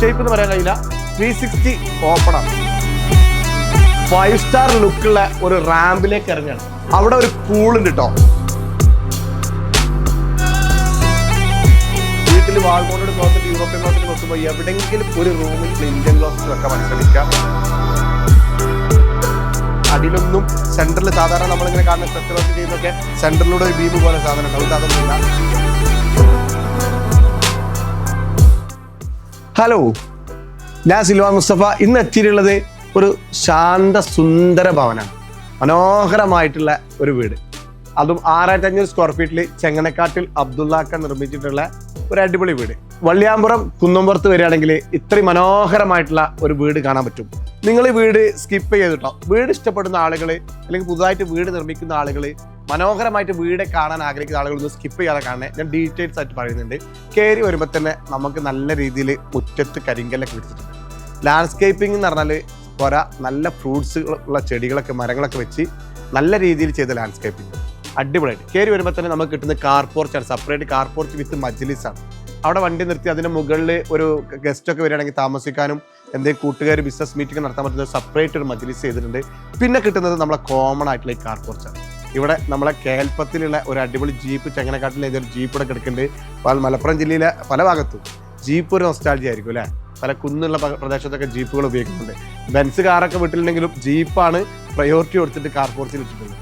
Shape എന്ന് പറയാൻ കഴിയില്ല. ത്രീ സിക്സ്റ്റി ഓപ്പൺ ആണ്. ഫൈവ് സ്റ്റാർ ലുക്കുള്ള ഒരു റാമ്പിലേക്ക് ഇറങ്ങുകയാണ് അവിടെ ഒരു പൂളുണ്ട് കേട്ടോ വീട്ടിൽ വാൾമോണോട് ക്ലോസറ്റ് യൂറോപ്യൻ ക്ലോസറ്റ് നോക്കുമ്പോൾ എവിടെയെങ്കിലും ഒരു റൂമിൽ ഇന്ത്യൻ ക്ലോസറ്റ് വെക്കാൻ മനസ്സിലാക്കാം അടിയിലൊന്നും സെന്ററിൽ സാധാരണ നമ്മളിങ്ങനെ കാണുന്ന സ്ട്രക്ചർ ചെയ്യുന്നൊക്കെ സെന്ററിലൂടെ ഒരു ബീം പോലെ സാധനം ഉണ്ടാവും അതൊന്നുമില്ല. ഹലോ ഞാൻ സിൽവാൻ മുസ്തഫ. ഇന്ന് എത്തിയിട്ടുള്ളത് ഒരു ശാന്ത സുന്ദര ഭവനാണ്. മനോഹരമായിട്ടുള്ള ഒരു വീട്. അതും ആറായിരത്തി അഞ്ഞൂറ് സ്ക്വയർ ഫീറ്റിൽ ചെങ്ങനക്കാട്ടിൽ അബ്ദുള്ളാക്ക നിർമ്മിച്ചിട്ടുള്ള ഒരു അടിപൊളി വീട്. വള്ളിയാമ്പുറം കുന്നമ്പുറത്ത് വരികയാണെങ്കിൽ ഇത്രയും മനോഹരമായിട്ടുള്ള ഒരു വീട് കാണാൻ പറ്റും. നിങ്ങൾ ഈ വീട് സ്കിപ്പ് ചെയ്തിട്ടോ? വീട് ഇഷ്ടപ്പെടുന്ന ആളുകൾ അല്ലെങ്കിൽ പുതുതായിട്ട് വീട് നിർമ്മിക്കുന്ന ആളുകൾ മനോഹരമായിട്ട് വീട് കാണാൻ ആഗ്രഹിക്കുന്ന ആളുകൾ ഒന്ന് സ്കിപ്പ് ചെയ്യാതെ കാണണേ. ഞാൻ ഡീറ്റെയിൽസ് ആയിട്ട് പറയുന്നുണ്ട്. കയറി വരുമ്പോൾ തന്നെ നമുക്ക് നല്ല രീതിയിൽ മുറ്റത്ത് കരിങ്കല്ലൊക്കെ വിളിച്ചിട്ടുണ്ട് ലാൻഡ്സ്കേപ്പിംഗ് എന്ന് പറഞ്ഞാൽ കുറ നല്ല ഫ്രൂട്ട്സ് ഉള്ള ചെടികളൊക്കെ മരങ്ങളൊക്കെ വെച്ച് നല്ല രീതിയിൽ ചെയ്ത ലാൻഡ്സ്കേപ്പിംഗ് അടിപൊളിയായിട്ട്. കയറി വരുമ്പോൾ തന്നെ നമുക്ക് കിട്ടുന്ന കാർ പോർച്ചാണ് സെപ്പറേറ്റ് കാർ പോർച്ച് വിത്ത് മജ്ലിസാണ് അവിടെ വണ്ടി നിർത്തി അതിന്റെ മുകളിൽ ഒരു ഗസ്റ്റൊക്കെ വരികയാണെങ്കിൽ താമസിക്കാനും എന്തെങ്കിലും കൂട്ടുകാർ ബിസിനസ് മീറ്റിംഗ് നടത്താൻ പറ്റുന്ന സെപ്പറേറ്റ് ഒരു മജ്ലിസ് ചെയ്തിട്ടുണ്ട്. പിന്നെ കിട്ടുന്നത് നമ്മളെ കോമൺ ആയിട്ടുള്ള ഈ കാർ പോർച്ചാണ് ഇവിടെ നമ്മളെ കേൽപ്പത്തിലുള്ള ഒരു അടിപൊളി ജീപ്പ് ചങ്ങനക്കാട്ടിലെ ഏതൊരു ജീപ്പ് ഇവിടെ കിടക്കുന്നുണ്ട്. മലപ്പുറം ജില്ലയിലെ പല ഭാഗത്തും ജീപ്പ് ഒരു നൊസ്റ്റാൾജി ആയിരിക്കും അല്ലേ? പല കുന്നുള്ള പ്രദേശത്തൊക്കെ ജീപ്പുകൾ ഉപയോഗിക്കുന്നുണ്ട്. ബെൻസ് കാറൊക്കെ വീട്ടിലുണ്ടെങ്കിലും ജീപ്പാണ് പ്രയോറിറ്റി കൊടുത്തിട്ട് കാർ പോർച്ചിൽ ഇട്ടിട്ടുള്ളത്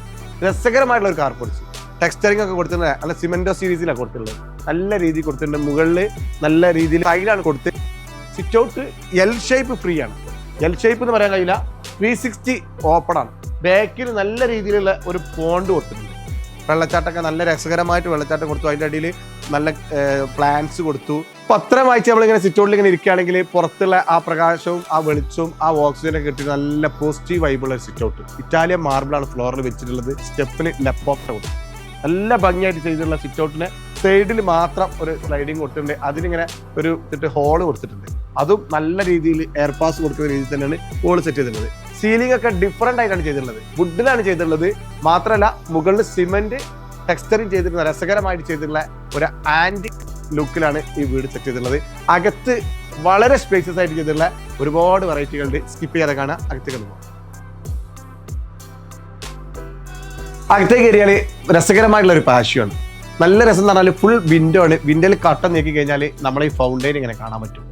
രസകരമായിട്ടുള്ള ഒരു കാർ പോർച്ച് ടെക്സ്റ്ററിംഗ് ഒക്കെ കൊടുത്തിട്ടുണ്ട് അല്ല സിമെന്റോ സീരീസിലാണ് കൊടുത്തിട്ടുള്ളത്. നല്ല രീതിയിൽ കൊടുത്തിട്ടുണ്ട്. മുകളിൽ നല്ല രീതിയിൽ സൈഡാണ് കൊടുത്ത് sit out L shape free ആണ്. എൽ ഷേപ്പ് എന്ന് പറയാൻ കഴിയില്ല. ത്രീ സിക്സ്റ്റി ഓപ്പൺ ആണ്. ബാക്കിൽ നല്ല രീതിയിലുള്ള ഒരു പോണ്ട് കൊടുത്തിട്ടുണ്ട്. വെള്ളച്ചാട്ടമൊക്കെ നല്ല രസകരമായിട്ട് വെള്ളച്ചാട്ടം കൊടുത്തു. അതിന്റെ അടിയിൽ നല്ല പ്ലാന്റ്സ് കൊടുത്തു. പത്രം വായിച്ച് നമ്മളിങ്ങനെ സിറ്റൗട്ടിൽ ഇങ്ങനെ ഇരിക്കുകയാണെങ്കിൽ പുറത്തുള്ള ആ പ്രകാശവും ആ വെളിച്ചവും ആ ഓക്സിജനൊക്കെ കിട്ടി നല്ല പോസിറ്റീവ് വൈബുള്ള സിറ്റ് ഔട്ട് ഇറ്റാലിയൻ മാർബിളാണ് ഫ്ലോറിൽ വെച്ചിട്ടുള്ളത്. സ്റ്റെപ്പിന് ലെപ്പോപ്റ്റ കൊടുത്തു. നല്ല ഭംഗിയായിട്ട് ചെയ്തിട്ടുള്ള സിറ്റ് ഔട്ടിന് സൈഡിൽ മാത്രം ഒരു സ്ലൈഡിങ് കൊടുത്തിട്ടുണ്ട്. അതിനിങ്ങനെ ഒരു ഹോൾ കൊടുത്തിട്ടുണ്ട്. അതും നല്ല രീതിയിൽ എയർ പാസ് കൊടുക്കുന്ന രീതിയിൽ തന്നെയാണ് ഹോൾ സെറ്റ് ചെയ്തിട്ടുള്ളത്. സീലിംഗ് ഒക്കെ ഡിഫറെന്റ് ആയിട്ടാണ് ചെയ്തിട്ടുള്ളത്. വുഡിലാണ് ചെയ്തിട്ടുള്ളത്. മാത്രമല്ല മുകളിൽ സിമെന്റ് ടെക്സ്ചറിങ് ചെയ്തിട്ടുള്ള രസകരമായിട്ട് ചെയ്തിട്ടുള്ള ഒരു ആന്റിക് ലുക്കിലാണ് ഈ വീട് സെറ്റ് ചെയ്തിട്ടുള്ളത്. അകത്ത് വളരെ സ്പേസസ് ആയിട്ട് ചെയ്തിട്ടുള്ള ഒരുപാട് വെറൈറ്റികളുണ്ട് സ്കിപ്പ് ചെയ്യാതെ കാണാൻ അകത്തേക്ക് പോകാം അകത്തേക്ക് കയറിയാൽ രസകരമായിട്ടുള്ള ഒരു പാഷ്യാണ് നല്ല രസം എന്ന് പറഞ്ഞാൽ ഫുൾ വിൻഡോ ആണ്. വിൻഡോയിൽ കട്ടൻ നീക്കി കഴിഞ്ഞാൽ നമ്മളെ ഈ ഫൗണ്ടൈൻ ഇങ്ങനെ കാണാൻ പറ്റും.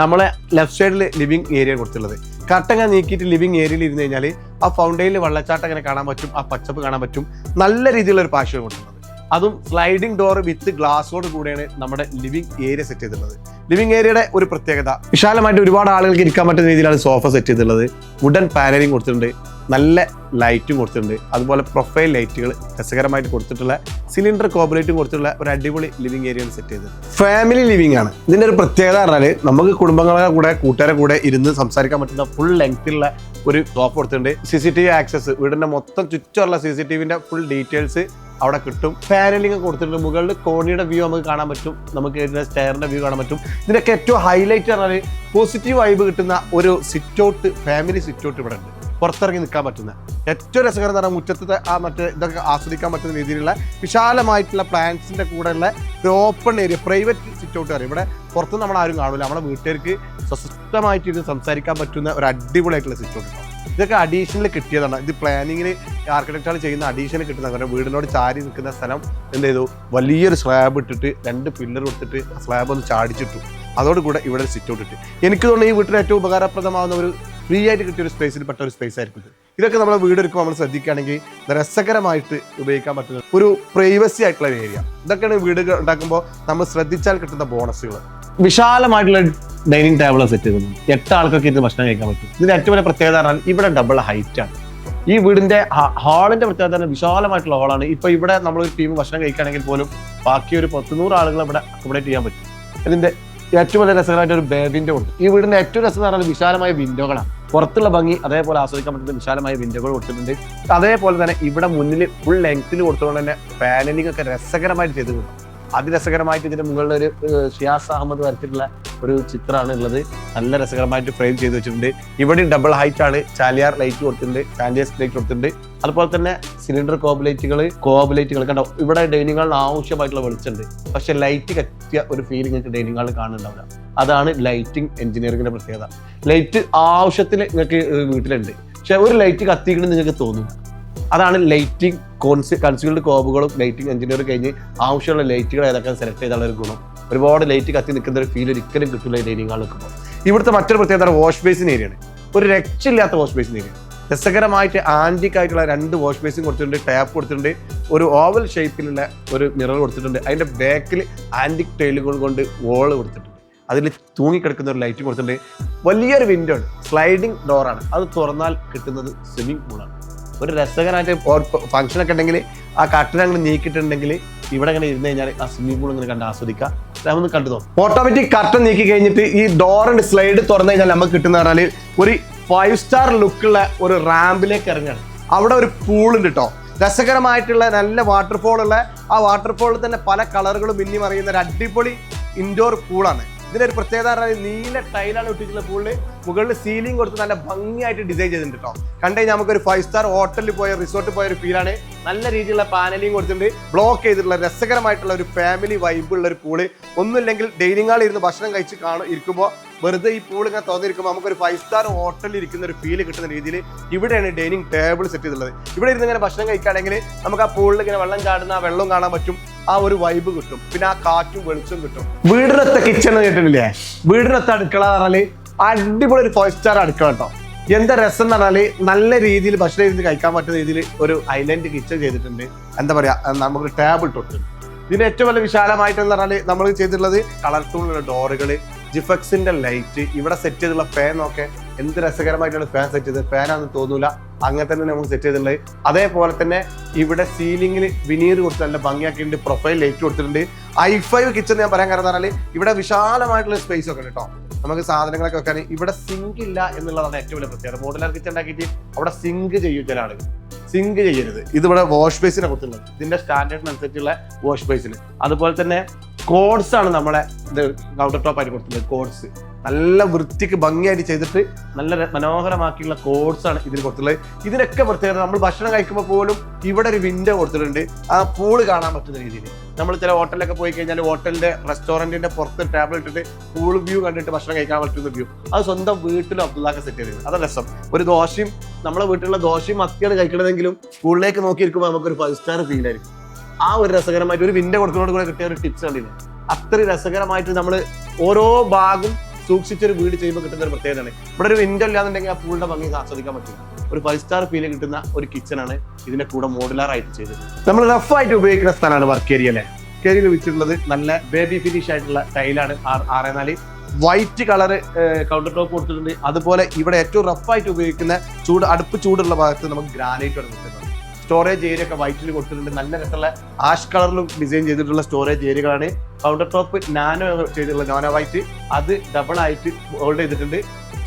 നമ്മളെ ലെഫ്റ്റ് സൈഡിൽ ലിവിങ് ഏരിയ കൊടുത്തുള്ളത് കട്ടങ്ങ നീക്കിയിട്ട് ലിവിങ് ഏരിയയിൽ ഇരുന്ന് കഴിഞ്ഞാൽ ആ ഫൗണ്ടെയിനിൽ വെള്ളച്ചാട്ടം അങ്ങനെ കാണാൻ പറ്റും ആ പച്ചപ്പ് കാണാൻ പറ്റും നല്ല രീതിയിലുള്ള ഒരു പാഷ്യം കൊടുക്കുന്നത് അതും സ്ലൈഡിംഗ് ഡോർ വിത്ത് ഗ്ലാസ്സോട് കൂടെയാണ് നമ്മുടെ ലിവിംഗ് ഏരിയ സെറ്റ് ചെയ്തിട്ടുള്ളത്. ലിവിംഗ് ഏരിയയുടെ ഒരു പ്രത്യേകത വിശാലമായിട്ട് ഒരുപാട് ആളുകൾക്ക് ഇരിക്കാൻ പറ്റുന്ന രീതിയിലാണ് സോഫ സെറ്റ് ചെയ്തിട്ടുള്ളത്. വുഡൻ പാനലിംഗ് കൊടുത്തിട്ടുണ്ട്. നല്ല ലൈറ്റും കൊടുത്തിട്ടുണ്ട്. അതുപോലെ പ്രൊഫൈൽ ലൈറ്റുകൾ രസകരമായിട്ട് കൊടുത്തിട്ടുള്ള സിലിണ്ടർ കോബുലേറ്റും കൊടുത്തിട്ടുള്ള ഒരു അടിപൊളി ലിവിംഗ് ഏരിയയാണ് സെറ്റ് ചെയ്തത്. ഫാമിലി ലിവിംഗ് ആണ്. ഇതിന്റെ ഒരു പ്രത്യേകത പറഞ്ഞാൽ നമുക്ക് കുടുംബങ്ങളുടെ കൂടെ കൂട്ടുകാരെ കൂടെ ഇരുന്ന് സംസാരിക്കാൻ പറ്റുന്ന ഫുൾ ലെങ്ത്തിലുള്ള ഒരു സോഫ കൊടുത്തിട്ടുണ്ട്. C C T V access വീടിന്റെ മൊത്തം ചുറ്റുമുള്ള സി സി ടി വിന്റെ ഫുൾ ഡീറ്റെയിൽസ് അവിടെ കിട്ടും. പാനലിംഗ് കൊടുത്തിട്ടുണ്ട്. മുകളിൽ കോണിയുടെ വ്യൂ നമുക്ക് കാണാൻ പറ്റും. നമുക്ക് ഇതിന്റെ സ്റ്റെയറിന്റെ വ്യൂ കാണാൻ പറ്റും. ഇതിനൊക്കെ ഏറ്റവും ഹൈലൈറ്റ് പറഞ്ഞാൽ പോസിറ്റീവ് വൈബ് കിട്ടുന്ന ഒരു sit out family sit out ഇവിടെ ഉണ്ട്. പുറത്തിറങ്ങി നിൽക്കാൻ പറ്റുന്ന. ഏറ്റവും രസകരം എന്ന് പറഞ്ഞാൽ മുറ്റത്തെ ആ മറ്റേ ഇതൊക്കെ ആസ്വദിക്കാൻ പറ്റുന്ന രീതിയിലുള്ള വിശാലമായിട്ടുള്ള പ്ലാന്റ്സിന്റെ കൂടെയുള്ള ഒരു open area private sit out ഇവിടെ പുറത്ത് നമ്മൾ ആരും കാണില്ല നമ്മുടെ വീട്ടുകാർക്ക് സ്വസ്ഥമായിട്ട് ഇരുന്ന് സംസാരിക്കാൻ പറ്റുന്ന ഒരു അടിപൊളിയായിട്ടുള്ള സിറ്റ് ഔട്ട് ഇതൊക്കെ അഡീഷണൽ കിട്ടിയതാണ്. ഇത് പ്ലാനിങ്ങിന് ആർക്കിടെക്റ്റാണ് ചെയ്യുന്ന അഡീഷണൽ കിട്ടുന്ന കാരണം വീടിനോട് ചാരി നിൽക്കുന്ന സ്ഥലം എന്ത് ചെയ്തു? വലിയൊരു സ്ലാബ് ഇട്ടിട്ട് രണ്ട് പില്ലർ കൊടുത്തിട്ട് സ്ലാബ് ഒന്ന് ചാടിച്ചിട്ടു. അതോടുകൂടെ ഇവിടെ സിറ്റ് ഔട്ട് ഇട്ട് എനിക്ക് തോന്നുന്നു ഈ വീട്ടിൽ ഏറ്റവും ഉപകാരപ്രദമാവുന്ന ഒരു ഫ്രീ ആയിട്ട് കിട്ടിയ ഒരു സ്പേസിൽ പെട്ട ഒരു സ്പേസ് ആയിരിക്കും ഇതൊക്കെ നമ്മുടെ വീട് എടുക്കുമ്പോൾ നമ്മൾ ശ്രദ്ധിക്കുകയാണെങ്കിൽ രസകരമായിട്ട് ഉപയോഗിക്കാൻ പറ്റുന്ന ഒരു പ്രൈവസി ആയിട്ടുള്ള ഒരു ഏരിയ ഇതൊക്കെയാണ് വീട് ഉണ്ടാക്കുമ്പോൾ നമ്മൾ ശ്രദ്ധിച്ചാൽ കിട്ടുന്ന ബോണസുകൾ വിശാലമായിട്ടുള്ള ഡൈനിങ് ടേബിൾ സെറ്റ് ചെയ്തു. എട്ട് ആൾക്കൊക്കെ ഇത് ഭക്ഷണം കഴിക്കാൻ പറ്റും. ഇതിന്റെ ഏറ്റവും വലിയ പ്രത്യേകത പറഞ്ഞാൽ ഇവിടെ ഡബിൾ ഹൈറ്റ് ആണ്. ഈ വീടിന്റെ ഹാളിന്റെ പ്രത്യേകത തന്നെ വിശാലമായിട്ടുള്ള ഹാളാണ് ഇപ്പൊ ഇവിടെ നമ്മൾ ഒരു ടീം ഭക്ഷണം കഴിക്കുകയാണെങ്കിൽ പോലും ബാക്കി ഒരു പത്തുനൂറ് ആളുകൾ ഇവിടെ അക്കോമഡേറ്റ് ചെയ്യാൻ പറ്റും. ഇതിന്റെ ഏറ്റവും വലിയ രസകരമായിട്ട് ഒരു വിൻഡോ ഉണ്ട്. ഈ വീടിന്റെ ഏറ്റവും രസം എന്ന് പറഞ്ഞാൽ വിശാലമായ വിൻഡോകളാണ് പുറത്തുള്ള ഭംഗി അതേപോലെ ആസ്വദിക്കാൻ പറ്റുന്ന വിശാലമായ വിൻഡോകൾ കൊടുത്തിട്ടുണ്ട്. അതേപോലെ തന്നെ ഇവിടെ മുന്നിൽ ഫുൾ ലെങ്ത്തിൽ കൊടുത്തുകൊണ്ട് തന്നെ പാനലിംഗ് ഒക്കെ രസകരമായിട്ട് ചെയ്തിട്ടുണ്ട്. അതിരസകരമായിട്ട് ഇതിന്റെ മുകളിൽ ഒരു ഷിയാസ് അഹമ്മദ് വരച്ചിട്ടുള്ള ഒരു ചിത്രമാണ് ഉള്ളത്. നല്ല രസകരമായിട്ട് ഫ്രെയിം ചെയ്ത് വെച്ചിട്ടുണ്ട്. ഇവിടെ ഡബിൾ ഹൈറ്റ് ആണ്. ചാലിയാർ ലൈറ്റ് കൊടുത്തിട്ടുണ്ട്. ചാലിയസ് ലൈറ്റ് കൊടുത്തിട്ടുണ്ട്. അതുപോലെ തന്നെ സിലിണ്ടർ കോബിലൈറ്റുകൾ കോബിലൈറ്റുകൾ കണ്ടോ? ഇവിടെ ഡൈനിങ് ഹാളിന് ആവശ്യമായിട്ടുള്ള വെളിച്ചുണ്ട് പക്ഷെ ലൈറ്റ് കത്തിയ ഒരു ഫീലിംഗ് നിങ്ങൾക്ക് ഡൈനിങ് ഹാളിൽ കാണുന്നുണ്ടാവില്ല. അതാണ് ലൈറ്റിംഗ് എഞ്ചിനീയറിംഗിന്റെ പ്രത്യേകത. ലൈറ്റ് ആവശ്യത്തിൽ നിങ്ങൾക്ക് വീട്ടിലുണ്ട്. പക്ഷെ ഒരു ലൈറ്റ് കത്തിക്കണം നിങ്ങൾക്ക് തോന്നും അതാണ് ലൈറ്റിംഗ് കോൺസി കൺസ്യൂൾഡ് കോബുകളും ലൈറ്റിംഗ് എഞ്ചിനീയർ കഴിഞ്ഞ് ആവശ്യമുള്ള ലൈറ്റുകൾ ഏതൊക്കെ സെലക്ട് ചെയ്താലുള്ള ഒരു ഗുണം. ഒരുപാട് ലൈറ്റ് കത്തി നിൽക്കുന്ന ഒരു ഫീൽ ഒരിക്കലും കിട്ടില്ല ഡൈനിങ് ഹാളിൽ നിൽക്കുമ്പോൾ ഇവിടുത്തെ മറ്റൊരു പ്രത്യേകത വാഷ് ബേസിൻ ഏരിയയാണ് ഒരു രക്ഷയില്ലാത്ത വാഷ് ബേസിൻ ഏരിയ രസകരമായിട്ട് ആന്റിക് ആയിട്ടുള്ള രണ്ട് വാഷ് ബേസിൻ കൊടുത്തിട്ടുണ്ട് ടാപ്പ് കൊടുത്തിട്ടുണ്ട്. ഒരു ഓവൽ ഷേപ്പിലുള്ള ഒരു മിറർ കൊടുത്തിട്ടുണ്ട്. അതിന്റെ ബാക്കിൽ ആന്റിക് ടൈലുകൾ കൊണ്ട് വോൾ കൊടുത്തിട്ടുണ്ട്. അതിൽ തൂങ്ങിക്കിടക്കുന്ന ഒരു ലൈറ്റ് കൊടുത്തിട്ടുണ്ട്. വലിയൊരു വിൻഡോ ആണ്. സ്ലൈഡിങ് ഡോറാണ് അത് തുറന്നാൽ കിട്ടുന്നത് സ്വിമ്മിംഗ് പൂളാണ് ഒരു രസകരമായിട്ട് ഫംഗ്ഷനൊക്കെ ഉണ്ടെങ്കിൽ ആ കട്ടിൽ അങ്ങനെ നീക്കിയിട്ടുണ്ടെങ്കിൽ ഇവിടെ ഇങ്ങനെ ഇരുന്ന് കഴിഞ്ഞാൽ ആ സ്വിമ്മിംഗ് പൂൾ ഇങ്ങനെ കണ്ട് ആസ്വദിക്കാം നമുക്ക് കണ്ടു തോന്നും ഓട്ടോമാറ്റിക് കർട്ടൻ നീക്കി കഴിഞ്ഞിട്ട് ഈ ഡോർ ആൻഡ് സ്ലൈഡ് തുറന്നു കഴിഞ്ഞാൽ നമുക്ക് കിട്ടുന്ന പറഞ്ഞാൽ ഒരു ഫൈവ് സ്റ്റാർ ലുക്കുള്ള ഒരു റാമ്പിലേക്ക് ഇറങ്ങാണ്. അവിടെ ഒരു പൂളുണ്ട് കേട്ടോ രസകരമായിട്ടുള്ള നല്ല വാട്ടർഫോൾ ഉള്ള ആ വാട്ടർഫോളിൽ തന്നെ പല കളറുകളും മിന്നി മറിയുന്ന ഒരു അടിപൊളി ഇൻഡോർ പൂളാണ് ഇതിന്റെ ഒരു പ്രത്യേകത നീല ടൈലാണ് ഇട്ടിട്ടുള്ള പൂളിൽ മുകളിൽ സീലിംഗ് കൊടുത്ത് നല്ല ഭംഗിയായിട്ട് ഡിസൈൻ ചെയ്തിട്ടുണ്ട് കേട്ടോ കണ്ടു കഴിഞ്ഞാൽ നമുക്കൊരു ഫൈവ് സ്റ്റാർ ഹോട്ടലിൽ പോയ റിസോർട്ടിൽ പോയ ഒരു ഫീലാണ് നല്ല രീതിയിലുള്ള പാനലിംഗ് കൊടുത്തിട്ടുണ്ട്. ബ്ലോക്ക് ചെയ്തിട്ടുള്ള രസകരമായിട്ടുള്ള ഒരു ഫാമിലി വൈബ് ഉള്ള ഒരു പൂൾ ഒന്നുമില്ലെങ്കിൽ ഡൈനിങ് ഹാളിൽ ഇരുന്ന് ഭക്ഷണം കഴിച്ച് കാണും ഇരിക്കുമ്പോൾ വെറുതെ ഈ പൂൾ ഇങ്ങനെ തോന്നിയിരിക്കുമ്പോൾ നമുക്കൊരു ഫൈവ് സ്റ്റാർ ഹോട്ടലിൽ ഇരിക്കുന്ന ഒരു ഫീൽ കിട്ടുന്ന രീതിയിൽ ഇവിടെയാണ് ഡൈനിങ് ടേബിൾ സെറ്റ് ചെയ്തിട്ടുള്ളത്. ഇവിടെ ഇരുന്ന് ഇങ്ങനെ ഭക്ഷണം കഴിക്കുകയാണെങ്കിൽ നമുക്ക് ആ പൂളിൽ ഇങ്ങനെ വെള്ളം ചാടുന്ന ആ വെള്ളം കാണാൻ പറ്റും. ആ ഒരു വൈബ് കിട്ടും. പിന്നെ ആ കാറ്റും വെളിച്ചം കിട്ടും. വീടിനൊത്ത കിച്ചൺ കേട്ടിട്ടില്ലേ? വീടിനൊത്ത അടുക്കള എന്ന് പറഞ്ഞാൽ അടിപൊളി ഒരു ഫൈവ് സ്റ്റാർ അടുക്കള കേട്ടോ എന്താ രസം എന്ന് പറഞ്ഞാൽ നല്ല രീതിയിൽ ഭക്ഷണം ഇരുന്ന് കഴിക്കാൻ പറ്റുന്ന രീതിയിൽ ഒരു ഐലൻഡ് കിച്ചൺ ചെയ്തിട്ടുണ്ട്. എന്താ പറയാ നമുക്ക് ടേബിൾ തൊട്ടുണ്ട് ഇതിന് ഏറ്റവും വലിയ വിശാലമായിട്ട് എന്ന് പറഞ്ഞാൽ നമ്മൾ ചെയ്തിട്ടുള്ളത് കളർ കളർഫുള്ള ഡോറുകൾ ജിഫക്സിന്റെ ലൈറ്റ് ഇവിടെ സെറ്റ് ചെയ്തിട്ടുള്ള ഫാൻ ഒക്കെ എന്ത് രസകരമായിട്ടാണ് ഫാൻ സെറ്റ് ചെയ്തത്? ഫാനാണെന്ന് തോന്നൂല. അങ്ങനെ തന്നെ നമുക്ക് സെറ്റ് ചെയ്തിട്ടുണ്ട്. അതേപോലെ തന്നെ ഇവിടെ സീലിംഗിൽ വിനീർ കൊടുത്ത് നല്ല ഭംഗിയാക്കിയിട്ടുണ്ട് പ്രൊഫൈൽ ലൈറ്റ് കൊടുത്തിട്ടുണ്ട്. ഐ ഫൈവ് കിച്ചൺ ഞാൻ പറയാൻ കാരണം പറഞ്ഞാൽ ഇവിടെ വിശാലമായിട്ടുള്ള സ്പേസ് ഒക്കെ കേട്ടോ നമുക്ക് സാധനങ്ങളൊക്കെ വെക്കാൻ ഇവിടെ സിങ്ക് ഇല്ല എന്നുള്ളതാണ് ഏറ്റവും വലിയ പ്രത്യേകത. മോഡുലാർ കിച്ചൺ ഉണ്ടാക്കിയിട്ട് അവിടെ സിങ്ക് ചെയ്യും ചില ആളുകൾ സിങ്ക് ചെയ്യരുത് ഇതിവിടെ വാഷ് ബേസിനെ കൊടുത്തിട്ടുണ്ട് ഇതിന്റെ സ്റ്റാൻഡേർഡിനനുസരിച്ചുള്ള വാഷ് ബേസിന് അതുപോലെ തന്നെ കോഡ്സ് ആണ് നമ്മളെ ഇത് കൗണ്ടർ ടോപ്പ് ആയിട്ട് കൊടുത്തിട്ടുള്ളത്. കോഡ്സ് നല്ല വൃത്തിക്ക് ഭംഗിയായിട്ട് ചെയ്തിട്ട് നല്ല മനോഹരമാക്കിയുള്ള കോഡ്സ് ആണ് ഇതിൽ കൊടുത്തിട്ടുള്ളത്. ഇതിനൊക്കെ പ്രത്യേകത നമ്മൾ ഭക്ഷണം കഴിക്കുമ്പോൾ പോലും ഇവിടെ ഒരു വിൻഡോ കൊടുത്തിട്ടുണ്ട്. ആ പൂൾ കാണാൻ പറ്റുന്ന രീതിയിൽ നമ്മൾ ചില ഹോട്ടലിലൊക്കെ പോയി കഴിഞ്ഞാൽ ഹോട്ടലിന്റെ റെസ്റ്റോറന്റിന്റെ പുറത്ത് ടേബിൾ ഇട്ടിട്ട് പൂൾ വ്യൂ കണ്ടിട്ട് ഭക്ഷണം കഴിക്കാൻ പറ്റുന്ന വ്യൂ അത് സ്വന്തം വീട്ടിലും അബ്ദുള്ളാക്ക് സെറ്റ് ചെയ്തത് അതാണ് രസം. ഒരു ദോശയും നമ്മളെ വീട്ടിലുള്ള ദോശയും മത്തിയാണ് കഴിക്കണതെങ്കിലും പൂളിലേക്ക് നോക്കിയിരിക്കുമ്പോൾ നമുക്കൊരു ഫൈവ് സ്റ്റാർ ഫീൽ ആയിരിക്കും. ആ ഒരു രസകരമായിട്ട് ഒരു വിൻഡോ കൊടുക്കുന്നതോട് കൂടെ കിട്ടിയ ഒരു ടിപ്സ് കണ്ടില്ലേ? അത്രയും രസകരമായിട്ട് നമ്മൾ ഓരോ ഭാഗം സൂക്ഷിച്ചൊരു വീട് ചെയ്യുമ്പോൾ കിട്ടുന്ന ഒരു പ്രത്യേകതയാണ്. ഇവിടെ ഒരു വിൻഡോ ഇല്ലാന്നുണ്ടെങ്കിൽ ആ പൂളിന്റെ ഭംഗി ആസ്വദിക്കാൻ പറ്റില്ല. ഒരു ഫൈവ് സ്റ്റാർ ഫീൽ കിട്ടുന്ന ഒരു കിച്ചൺ ആണ് ഇതിന്റെ കൂടെ മോഡുലാർ ആയിട്ട് ചെയ്തത്. നമ്മൾ റഫ് ആയിട്ട് ഉപയോഗിക്കുന്ന സ്ഥലമാണ് വർക്ക് ഏരിയ അല്ലേ? കേരിയിൽ വെച്ചിട്ടുള്ളത് നല്ല ബേബി ഫിനിഷ് ആയിട്ടുള്ള ടൈലാണ് ആറ് നാല് വൈറ്റ് കളർ കൗണ്ടർ ടോപ്പ് കൊടുത്തിട്ടുണ്ട്. അതുപോലെ ഇവിടെ ഏറ്റവും റഫ് ആയിട്ട് ഉപയോഗിക്കുന്ന ചൂട് അടുപ്പ് ചൂടുള്ള ഭാഗത്ത് നമുക്ക് ഗ്രാനൈറ്റ് ആണ് സ്റ്റോറേജ് ഏരിയ ഒക്കെ വൈറ്റിൽ കൊടുത്തിട്ടുണ്ട്. നല്ല രസമുള്ള ആഷ് കളറിലും ഡിസൈൻ ചെയ്തിട്ടുള്ള സ്റ്റോറേജ് ഏരിയകളാണ് കൗണ്ടർ ടോപ്പ് നാനോ ചെയ്തിട്ടുള്ള നാനോ വൈറ്റ് അത് ഡബിൾ ആയിട്ട് ഹോൾഡ് ചെയ്തിട്ടുണ്ട്.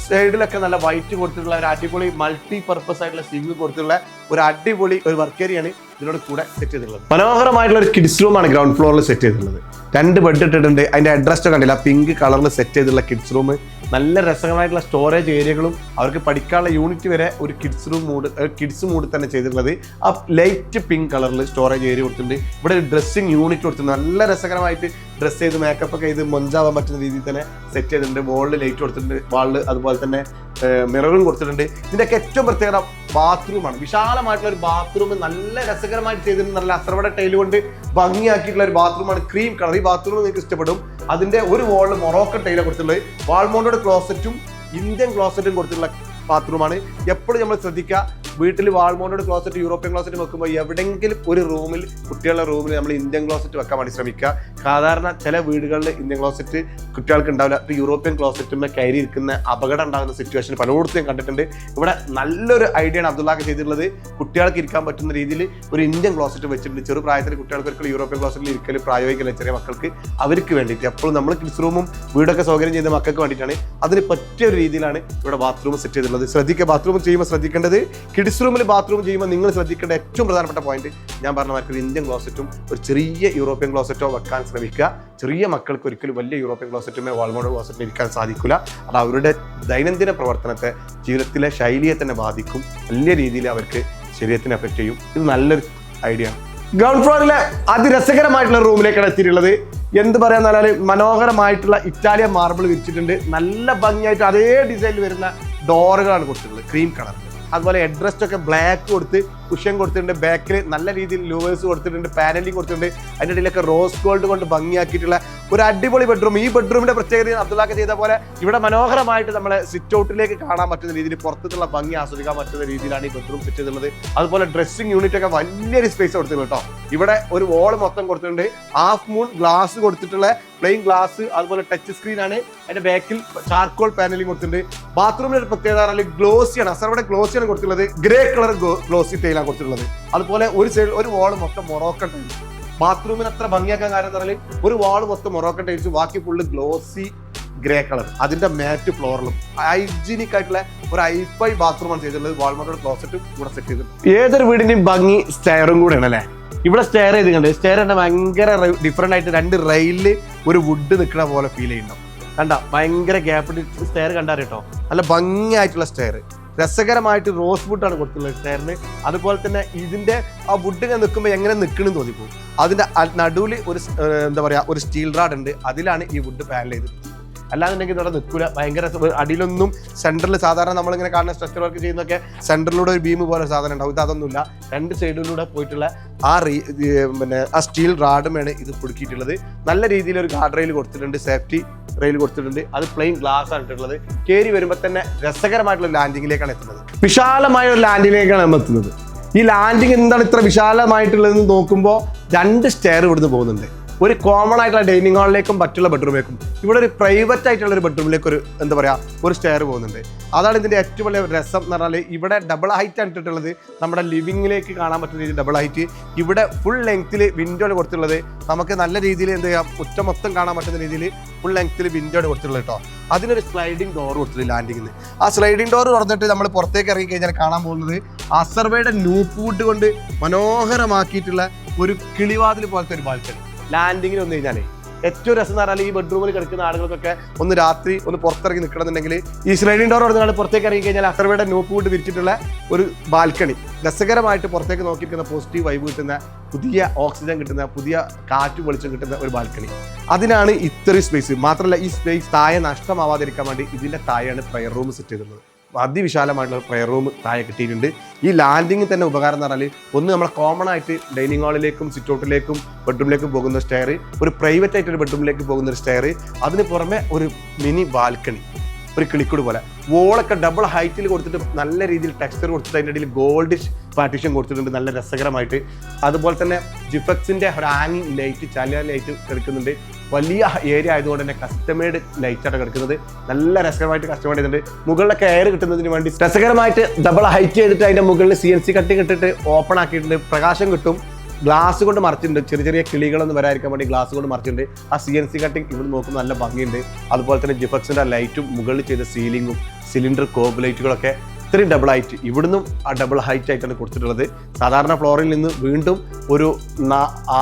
സൈഡിലൊക്കെ നല്ല വൈറ്റ് കൊടുത്തിട്ടുള്ള ഒരു അടിപൊളി മൾട്ടി പർപ്പസ് ആയിട്ടുള്ള സിംഗ് കൊടുത്തിട്ടുള്ള ഒരു അടിപൊളി ഒരു വർക്ക് ഏരിയയാണ് ഇതിനോട് കൂടെ സെറ്റ് ചെയ്തിട്ടുള്ളത്. മനോഹരമായിട്ടുള്ള ഒരു കിഡ്സ് റൂമാണ് ഗ്രൗണ്ട് ഫ്ലോറിൽ സെറ്റ് ചെയ്തിട്ടുള്ളത്. രണ്ട് ബെഡ് ഇട്ടിട്ടുണ്ട്. അതിന്റെ അഡ്രസ് കണ്ടില്ല? പിങ്ക് കളറിൽ സെറ്റ് ചെയ്തിട്ടുള്ള കിഡ്സ് റൂം നല്ല രസകരമായിട്ടുള്ള സ്റ്റോറേജ് ഏരിയകളും അവർക്ക് പഠിക്കാനുള്ള യൂണിറ്റ് വരെ ഒരു kids room mood kids mood തന്നെ ചെയ്തിട്ടുള്ളത്. ആ ലൈറ്റ് പിങ്ക് കളറിൽ സ്റ്റോറേജ് ഏരിയ കൊടുത്തിട്ടുണ്ട്. ഇവിടെ ഒരു ഡ്രസ്സിങ് യൂണിറ്റ് കൊടുത്തിട്ടുണ്ട്. നല്ല രസകരമായിട്ട് ഡ്രസ്സ് ചെയ്ത് മേക്കപ്പ് ഒക്കെ ചെയ്ത് മൊഞ്ചാവാൻ പറ്റുന്ന രീതിയിൽ തന്നെ സെറ്റ് ചെയ്തിട്ടുണ്ട്. വോളിൽ ലൈറ്റ് കൊടുത്തിട്ടുണ്ട്. വാളിൽ അതുപോലെ തന്നെ മിററും കൊടുത്തിട്ടുണ്ട്. ഇതിന്റെയൊക്കെ ഏറ്റവും പ്രത്യേകത ബാത്റൂമാണ് വിശാലമായിട്ടുള്ള ഒരു ബാത്റൂം നല്ല രസകരമായിട്ട് ചെയ്തിട്ടുണ്ട് നല്ല അസ്രവട ടൈൽ കൊണ്ട് ഭംഗിയാക്കിയിട്ടുള്ള ഒരു ബാത്റൂമാണ് ക്രീം കളർ ഈ ബാത്റൂം നിങ്ങൾക്ക് ഇഷ്ടപ്പെടും. അതിന്റെ ഒരു വാളിൽ മൊറോക്കൻ ടൈലാണ് കൊടുത്തിട്ടുള്ളത്. വാൾമോണ്ടോയുടെ ക്ലോസറ്റും ഇന്ത്യൻ ക്ലോസറ്റും കൊടുത്തിട്ടുള്ള ബാത്റൂമാണ് എപ്പോഴും നമ്മൾ ശ്രദ്ധിക്കുക വീട്ടിൽ വാൾമോണ്ടോട് ക്ലോസറ്റ് യൂറോപ്യൻ ക്ലോസറ്റ് വെക്കുമ്പോൾ എവിടെയെങ്കിലും ഒരു റൂമിൽ കുട്ടികളുടെ റൂമിൽ നമ്മൾ ഇന്ത്യൻ ക്ലോസറ്റ് വെക്കാൻ വേണ്ടി ശ്രമിക്കുക. സാധാരണ ചില വീടുകളിൽ ഇന്ത്യൻ ക്ലോസറ്റ് കുട്ടികൾക്ക് ഉണ്ടാവില്ല. ഇപ്പോൾ യൂറോപ്യൻ ക്ലോസറ്റിൽ കയറി ഇരിക്കുന്ന അപകടം ഉണ്ടാകുന്ന സിറ്റുവേഷൻ പലയിടത്തും കണ്ടിട്ടുണ്ട്. ഇവിടെ നല്ലൊരു ഐഡിയ ആണ് അബ്ദുള്ളാക്ക് ചെയ്തിട്ടുള്ളത്. കുട്ടികൾക്ക് ഇരിക്കാൻ പറ്റുന്ന രീതിയിൽ ഒരു ഇന്ത്യൻ ക്ലോസറ്റ് വെച്ചിട്ടുണ്ട്. ചെറു പ്രായത്തിൽ കുട്ടികൾക്ക് ഒരിക്കലും യൂറോപ്യൻ ക്ലോസറ്റിൽ ഇരിക്കൽ പ്രായോഗിക്കില്ല ചെറിയ മക്കൾക്ക്? അവർക്ക് വേണ്ടിയിട്ട്. എപ്പോഴും നമ്മൾ കിഡ്സ് റൂമും വീടൊക്കെ സൗകര്യം ചെയ്ത മക്കൾക്ക് വേണ്ടിയിട്ടാണ്. അതിന് പറ്റിയ ഒരു രീതിയിലാണ് ഇവിടെ ബാത്റൂം സെറ്റ് ചെയ്തിട്ടുള്ളത്. ശ്രദ്ധിക്കുക ബാത്റൂം ചെയ്യുമ്പോൾ ശ്രദ്ധിക്കേണ്ടത് കിഡ്സ് റൂമിൽ ബാത്റൂം ചെയ്യുമ്പോൾ നിങ്ങൾ ശ്രദ്ധിക്കേണ്ട ഏറ്റവും പ്രധാനപ്പെട്ട പോയിന്റ് ഞാൻ പറഞ്ഞ മാർക്ക് ഒരു ഇന്ത്യൻ ക്ലോസറ്റും ഒരു ചെറിയ യൂറോപ്യൻ ക്ലോസറ്റോ വെക്കാൻ ശ്രമിക്കുക. ചെറിയ മക്കൾക്ക് ഒരിക്കലും വലിയ യൂറോപ്യൻ ക്ലോസറ്റുമേ വാൾമോഡ് ക്ലോസറ്റും ഇരിക്കാൻ സാധിക്കില്ല അത് അവരുടെ ദൈനംദിന പ്രവർത്തനത്തെ ജീവിതത്തിലെ ശൈലിയെ തന്നെ ബാധിക്കും. വലിയ രീതിയിൽ അവർക്ക് ശരീരത്തിനെ എഫക്റ്റ് ചെയ്യും. ഇത് നല്ലൊരു ഐഡിയ ആണ്. ഗ്രൗണ്ട് ഫ്ലോറിലെ അതിരസകരമായിട്ടുള്ള റൂമിലേക്കാണ് എത്തിയിട്ടുള്ളത്. എന്ത് പറയാന്ന് പറഞ്ഞാൽ മനോഹരമായിട്ടുള്ള ഇറ്റാലിയൻ മാർബിൾ വിരിച്ചിട്ടുണ്ട്. നല്ല ഭംഗിയായിട്ട് അതേ ഡിസൈനിൽ വരുന്ന ഡോറുകളാണ് കൊടുത്തിട്ടുള്ളത് ക്രീം കളറിൽ അതുപോലെ ഹെഡ്രസ്റ്റ് ഒക്കെ ബ്ലാക്ക് കൊടുത്ത് കുഷൻ കൊടുത്തിട്ടുണ്ട്. ബാക്കിൽ നല്ല രീതിയിൽ ലൂവേഴ്സ് കൊടുത്തിട്ടുണ്ട്. പാനലിംഗ് കൊടുത്തിട്ടുണ്ട്. അതിന്റെ ഇടയിലൊക്കെ റോസ് ഗോൾഡ് കൊണ്ട് ഭംഗിയാക്കിയിട്ടുള്ള ഒരു അടിപൊളി ബെഡ്റൂം ഈ ബെഡ്റൂമിന്റെ പ്രത്യേകത അബ്ദുള്ളാക്ക് ചെയ്ത പോലെ ഇവിടെ മനോഹരമായിട്ട് നമ്മളെ സിറ്റ് ഔട്ടിലേക്ക് കാണാൻ പറ്റുന്ന രീതിയിൽ പുറത്തുള്ള ഭംഗി ആസ്വദിക്കാൻ പറ്റുന്ന രീതിയിലാണ് ഈ ബെഡ്റൂം സെറ്റ് ചെയ്തിട്ടുള്ളത്. അതുപോലെ ഡ്രസ്സിംഗ് യൂണിറ്റ് ഒക്കെ വലിയൊരു സ്പേസ് കൊടുത്തിട്ടുണ്ട് കേട്ടോ. ഇവിടെ ഒരു വോൾ മൊത്തം കൊടുത്തിട്ടുണ്ട്. ഹാഫ് മൂൺ ഗ്ലാസ് കൊടുത്തിട്ടുള്ള പ്ലെയിൻ ഗ്ലാസ് അതുപോലെ ടച്ച് സ്ക്രീൻ ആണ്. അതിന്റെ ബാക്കിൽ ചാർക്കോൾ പാനലിംഗ് കൊടുത്തിട്ടുണ്ട്. ബാത്റൂമിന്റെ ഒരു പ്രത്യേകത ഗ്ലോസിയാണ് അസർവിടെ ഗ്ലോസിയാണ് കൊടുത്തിട്ടുള്ളത്. ഗ്രേ കളർ ഗ്ലോസി ടൈലാണ് കൊടുത്തിട്ടുള്ളത്. അതുപോലെ ഒരു സൈഡിൽ ഒരു വാൾ മൊത്തം മൊറോക്കൻ ടൈൽസ് ബാത്റൂമിന് അത്ര ഭംഗിയാക്കാൻ കാര്യം എന്ന് പറഞ്ഞാൽ ഒരു വാൾ മൊത്തം മൊറോക്കൻ ടൈൽസ് ബാക്കി ഫുള്ള് ഗ്ലോസി ഗ്രേ കളർ അതിന്റെ മാറ്റ് ഫ്ലോറിലും ഹൈജീനിക് ആയിട്ടുള്ള ഒരു ഐഫൈ ബാത്റൂമാണ് ചെയ്തിട്ടുള്ളത്. വാൾമാർട്ടോട് ക്ലോസറ്റും കൂടെ സെറ്റ് ചെയ്തിട്ടുണ്ട്. ഏതൊരു വീടിന്റെയും ഭംഗി സ്റ്റെയറും കൂടെയാണ് അല്ലേ? ഇവിടെ സ്റ്റെയർ ചെയ്തിട്ടുണ്ട്. സ്റ്റെയർ തന്നെ ഭയങ്കര ഡിഫറെന്റ് ആയിട്ട് രണ്ട് റെയിലിൽ ഒരു വുഡ് നിൽക്കുന്ന പോലെ ഫീൽ ചെയ്യുന്നുണ്ടാവും കണ്ട? ഭയങ്കര ഗ്യാപ്പ് സ്റ്റെയർ കണ്ടാറിട്ടോ നല്ല ഭംഗിയായിട്ടുള്ള സ്റ്റെയർ രസകരമായിട്ട് റോസ് വുഡാണ് കൊടുത്തിട്ടുള്ളത് ടയറിന് അതുപോലെ തന്നെ ഇതിന്റെ ആ വുഡിനെ നിൽക്കുമ്പോൾ എങ്ങനെ നിൽക്കണം തോന്നിപ്പോകും? അതിന്റെ നടുവിൽ ഒരു എന്താ പറയുക ഒരു സ്റ്റീൽ റാഡ് ഉണ്ട്. അതിലാണ് ഈ വുഡ് പാനൽ ചെയ്തിട്ടുള്ളത്. അല്ലാന്നുണ്ടെങ്കിൽ ഇവിടെ നിൽക്കില്ല ഭയങ്കര അടിയിലൊന്നും സെന്ററിൽ സാധാരണ നമ്മളിങ്ങനെ കാണുന്ന സ്ട്രക്ചർ വർക്ക് ചെയ്യുന്നൊക്കെ സെന്ററിലൂടെ ഒരു ബീം പോലെ സാധനം ഉണ്ടാവും. ഇത് അതൊന്നുമില്ല. രണ്ട് സൈഡിലൂടെ പോയിട്ടുള്ള ആ റീ പിന്നെ ആ സ്റ്റീൽ റാഡുമാണ് ഇത് പുടുക്കിയിട്ടുള്ളത്. നല്ല രീതിയിൽ ഒരു ഗാർഡ് റെയിൽ കൊടുത്തിട്ടുണ്ട്. സേഫ്റ്റി റെയിൽ കൊടുത്തിട്ടുണ്ട്. അത് പ്ലെയിൻ ഗ്ലാസ് ആണ് ഇട്ടിട്ടുള്ളത്. കയറി വരുമ്പോൾ തന്നെ രസകരമായിട്ടുള്ള ലാൻഡിങ്ങിലേക്കാണ് എത്തുന്നത്. വിശാലമായ ഒരു ലാൻഡിങ്ങിലേക്കാണ് നമ്മൾ എത്തുന്നത്. ഈ ലാൻഡിങ് എന്താണ് ഇത്ര വിശാലമായിട്ടുള്ളതെന്ന് നോക്കുമ്പോൾ രണ്ട് സ്റ്റെയർ ഇവിടുന്ന് പോകുന്നുണ്ട്. ഒരു കോമൺ ആയിട്ടുള്ള ഡൈനിങ് ഹാളിലേക്കും മറ്റുള്ള ബെഡ്റൂമിലേക്കും ഇവിടെ ഒരു പ്രൈവറ്റ് ആയിട്ടുള്ള ഒരു ബെഡ്റൂമിലേക്ക് ഒരു എന്താ പറയുക ഒരു സ്റ്റെയർ പോകുന്നുണ്ട്. അതാണ് ഇതിന്റെ ഏറ്റവും വലിയ രസം എന്ന് പറഞ്ഞാൽ ഇവിടെ ഡബിൾ ഹൈറ്റ് ആണ് ഇട്ടിട്ടുള്ളത്. നമ്മുടെ ലിവിങ്ങിലേക്ക് കാണാൻ പറ്റുന്ന രീതിയിൽ ഡബിൾ ഹൈറ്റ് ഇവിടെ ഫുൾ ലെങ്ത്തിൽ വിൻഡോയിൽ കൊടുത്തിട്ടുള്ളത്. നമുക്ക് നല്ല രീതിയിൽ എന്ത് ചെയ്യാം ഒറ്റ മൊത്തം കാണാൻ പറ്റുന്ന രീതിയിൽ ഫുൾ ലെങ്ത്തിൽ വിൻഡോയിൽ കൊടുത്തിട്ടുള്ളത് കേട്ടോ അതിനൊരു സ്ലൈഡിംഗ് ഡോർ കൊടുത്തിട്ടുണ്ട് ലാൻഡിങ്ങിന് ആ സ്ലൈഡിംഗ് ഡോർ തുറന്നിട്ട് നമ്മൾ പുറത്തേക്ക് ഇറങ്ങി കഴിഞ്ഞാൽ കാണാൻ പോകുന്നത് അസർവയുടെ വുഡ് കൊണ്ട് മനോഹരമാക്കിയിട്ടുള്ള ഒരു കിളിവാതിൽ പോലത്തെ ഒരു ബാൽക്കണി ലാൻഡിങ്ങിന് വന്നു കഴിഞ്ഞാലേ ഏറ്റവും രസം എന്ന് പറഞ്ഞാൽ ഈ ബെഡ്റൂമിൽ കിടക്കുന്ന ആളുകൾക്കൊക്കെ ഒന്ന് രാത്രി ഒന്ന് പുറത്തിറങ്ങി നിൽക്കണമെന്നുണ്ടെങ്കിൽ ഈ സ്ലൈഡിംഗ് ഡോർ തുറന്ന് പുറത്തേക്ക് ഇറങ്ങി കഴിഞ്ഞാൽ അത്രവയുടെ നോപ്പ് കൊണ്ട് വിരിച്ചിട്ടുള്ള ഒരു ബാൽക്കണി രസകരമായിട്ട് പുറത്തേക്ക് നോക്കിയിരിക്കുന്ന പോസിറ്റീവ് വൈബ് കിട്ടുന്ന പുതിയ ഓക്സിജൻ കിട്ടുന്ന പുതിയ കാറ്റ് വെളിച്ചം കിട്ടുന്ന ഒരു ബാൽക്കണി അതിനാണ് ഇത്രയും സ്പേസ് മാത്രമല്ല ഈ സ്പേസ് താഴെ നഷ്ടമാവാതിരിക്കാൻ വേണ്ടി ഇതിന്റെ താഴെയാണ് പ്രയർ റൂം സെറ്റ് ചെയ്തിട്ടുള്ളത് അതിവിശാലമായിട്ടുള്ള പ്രയർ റൂം താഴെ കിട്ടിയിട്ടുണ്ട്. ഈ ലാൻഡിങ്ങിൽ തന്നെ ഉപകാരം എന്ന് പറഞ്ഞാൽ ഒന്ന് നമ്മളെ കോമൺ ആയിട്ട് ഡൈനിങ് ഹാളിലേക്കും സിറ്റ് ഔട്ടിലേക്കും ബെഡ്റൂമിലേക്കും പോകുന്ന സ്റ്റെയർ ഒരു പ്രൈവറ്റ് ആയിട്ട് ഒരു ബെഡ്റൂമിലേക്ക് പോകുന്ന ഒരു സ്റ്റെയർ അതിന് പുറമെ ഒരു മിനി ബാൽക്കണി ഒരു ക്ലിക്കുട് പോലെ. വോളൊക്കെ ഡബിൾ ഹൈറ്റിൽ കൊടുത്തിട്ട് നല്ല രീതിയിൽ ടെക്സ്ചർ കൊടുത്തിട്ട് അതിന്റെ ഇടയിൽ ഗോൾഡിഷ് പാർട്ടീഷൻ കൊടുത്തിട്ടുണ്ട് നല്ല രസകരമായിട്ട്. അതുപോലെ തന്നെ ജിഫക്സിന്റെ ഒരു ഹാങ്ങിങ് ലൈറ്റ് ചലിയ ലൈറ്റ് കിടക്കുന്നുണ്ട് വലിയ ഏരിയ ആയതുകൊണ്ട് തന്നെ കസ്റ്റമേഡ് ലൈറ്റാണ് കിടക്കുന്നത് നല്ല രസകരമായിട്ട് കസ്റ്റമേഡ് ചെയ്തിട്ടുണ്ട് മുകളിലൊക്കെ എയർ കിട്ടുന്നതിന് വേണ്ടി രസകരമായിട്ട് ഡബിൾ ഹൈറ്റ് ചെയ്തിട്ട് അതിന്റെ മുകളിൽ സി എൻ സി കട്ടിങ് ഇട്ടിട്ട് ഓപ്പൺ ആക്കിയിട്ടുണ്ട്. പ്രകാശം കിട്ടും. ഗ്ലാസ് കൊണ്ട് മറച്ചിട്ടുണ്ട്. ചെറിയ ചെറിയ കിളികളൊന്നും വരാതിരിക്കാൻ വേണ്ടി ഗ്ലാസ് കൊണ്ട് മറച്ചിട്ടുണ്ട്. ആ സി എൻ സി കട്ടിങ് ഇവിടെ നോക്കുമ്പോൾ നല്ല ഭംഗിയുണ്ട്. അതുപോലെ തന്നെ ജിഫക്സിന്റെ ലൈറ്റും മുകളിൽ ചെയ്ത സീലിങ്ങും സിലിണ്ടർ കോബ് ലൈറ്റുകളൊക്കെ ഇത്രയും ഡബിൾ ഹൈറ്റ് ഇവിടുന്നും ആ ഡബിൾ ഹൈറ്റ് ആയിട്ടാണ് കൊടുത്തിട്ടുള്ളത്. സാധാരണ ഫ്ലോറിൽ നിന്ന് വീണ്ടും ഒരു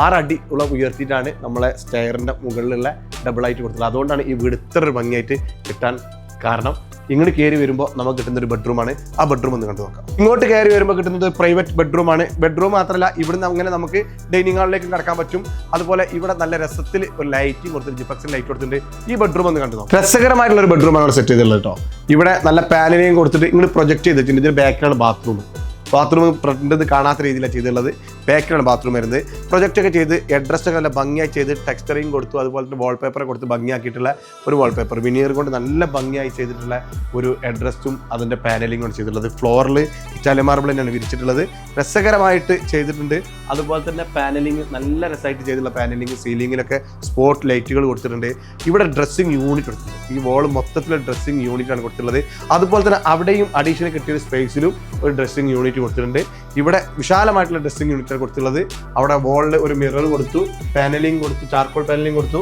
ആറടി ഉള്ള ഉയർത്തിയിട്ടാണ് നമ്മളെ സ്റ്റെയറിന്റെ മുകളിലുള്ള ഡബിൾ ഹൈറ്റ് കൊടുത്തത് അതുകൊണ്ടാണ് ഈ വീട് ഇത്ര ഭംഗിയായിട്ട് കിട്ടാൻ കാരണം. ഇങ്ങോട്ട് കയറി വരുമ്പോൾ നമുക്ക് കിട്ടുന്ന ഒരു ബെഡ്റൂമാണ് ആ ബെഡ്റൂം ഒന്ന് കണ്ടു നോക്കാം. ഇങ്ങോട്ട് കയറി വരുമ്പോൾ കിട്ടുന്നത് പ്രൈവറ്റ് ബെഡ്റൂമാണ് ബെഡ്റൂം മാത്രമല്ല ഇവിടുന്ന് അങ്ങനെ നമുക്ക് ഡൈനിങ് ഹാളിലേക്ക് കിടക്കാൻ പറ്റും. അതുപോലെ ഇവിടെ നല്ല രസത്തിൽ ഒരു ലൈറ്റിംഗ് കൊടുത്തിട്ട് ജിപ്പക്സിൽ ലൈറ്റ് കൊടുത്തിട്ടുണ്ട്. ഈ ബെഡ്റൂം ഒന്ന് കണ്ടു നോക്കാം. രസകരമായിട്ടുള്ള ഒരു ബെഡ്റൂമാണ് സെറ്റ് ചെയ്തിട്ടുള്ളത് കേട്ടോ. ഇവിടെ നല്ല പാനലിയും കൊടുത്തിട്ട് ഇങ്ങോട്ട് പ്രൊജക്ട് ചെയ്തിട്ടുണ്ട്. ഇതിന് ബാക്കിലാണ് ബാത്റൂം ബാത്റൂം ഫ്രണ്ട് കാണാത്ത രീതിയിലാണ് ചെയ്തിട്ടുള്ളത്. ബാക്കിലാണ് ബാത്റൂം വരുന്നത്. പ്രൊജക്റ്റ് ഒക്കെ ചെയ്ത് അഡ്രസ്സൊക്കെ നല്ല ഭംഗിയായി ചെയ്ത് ടെക്സ്റ്ററിങ് കൊടുത്തു അതുപോലെ തന്നെ വാൾപേപ്പർ കൊടുത്ത് ഭംഗിയാക്കിയിട്ടുള്ള ഒരു വാൾപേപ്പർ വിനിയർ കൊണ്ട് നല്ല ഭംഗിയായി ചെയ്തിട്ടുള്ള ഒരു അഡ്രസ്സും അതിന്റെ കൊണ്ട് ചെയ്തിട്ടുള്ളത്. ഫ്ലോറിൽ ഇറ്റാലിയൻ മാർബിൾ തന്നെയാണ് വിരിച്ചിട്ടുള്ളത്. രസകരമായിട്ട് ചെയ്തിട്ടുണ്ട്. അതുപോലെ തന്നെ പാനലിങ് നല്ല രസമായിട്ട് ചെയ്തിട്ടുള്ള പാനലിങ് സീലിങ്ങിലൊക്കെ സ്പോട്ട് ലൈറ്റുകൾ കൊടുത്തിട്ടുണ്ട്. ഇവിടെ ഡ്രസ്സിങ് യൂണിറ്റ് കൊടുത്തിട്ടുണ്ട്. ഈ വാൾ മൊത്തത്തിലുള്ള ഡ്രസ്സിങ് യൂണിറ്റാണ് കൊടുത്തിട്ടുള്ളത്. അതുപോലെ തന്നെ അവിടെയും അഡീഷണൽ കിട്ടിയ സ്പേസിലും ഒരു ഡ്രസ്സിങ് യൂണിറ്റ് കൊടുത്തിട്ടുണ്ട്. ഇവിടെ വിശാലമായിട്ടുള്ള ഡ്രസ്സിംഗ് യൂണിറ്റ് കൊടുത്തിട്ടുള്ളത്. അവിടെ വോളിൽ ഒരു മിറർ കൊടുത്തു പാനലിംഗ് കൊടുത്തു ചാർക്കോൾ പാനലിംഗ് കൊടുത്തു.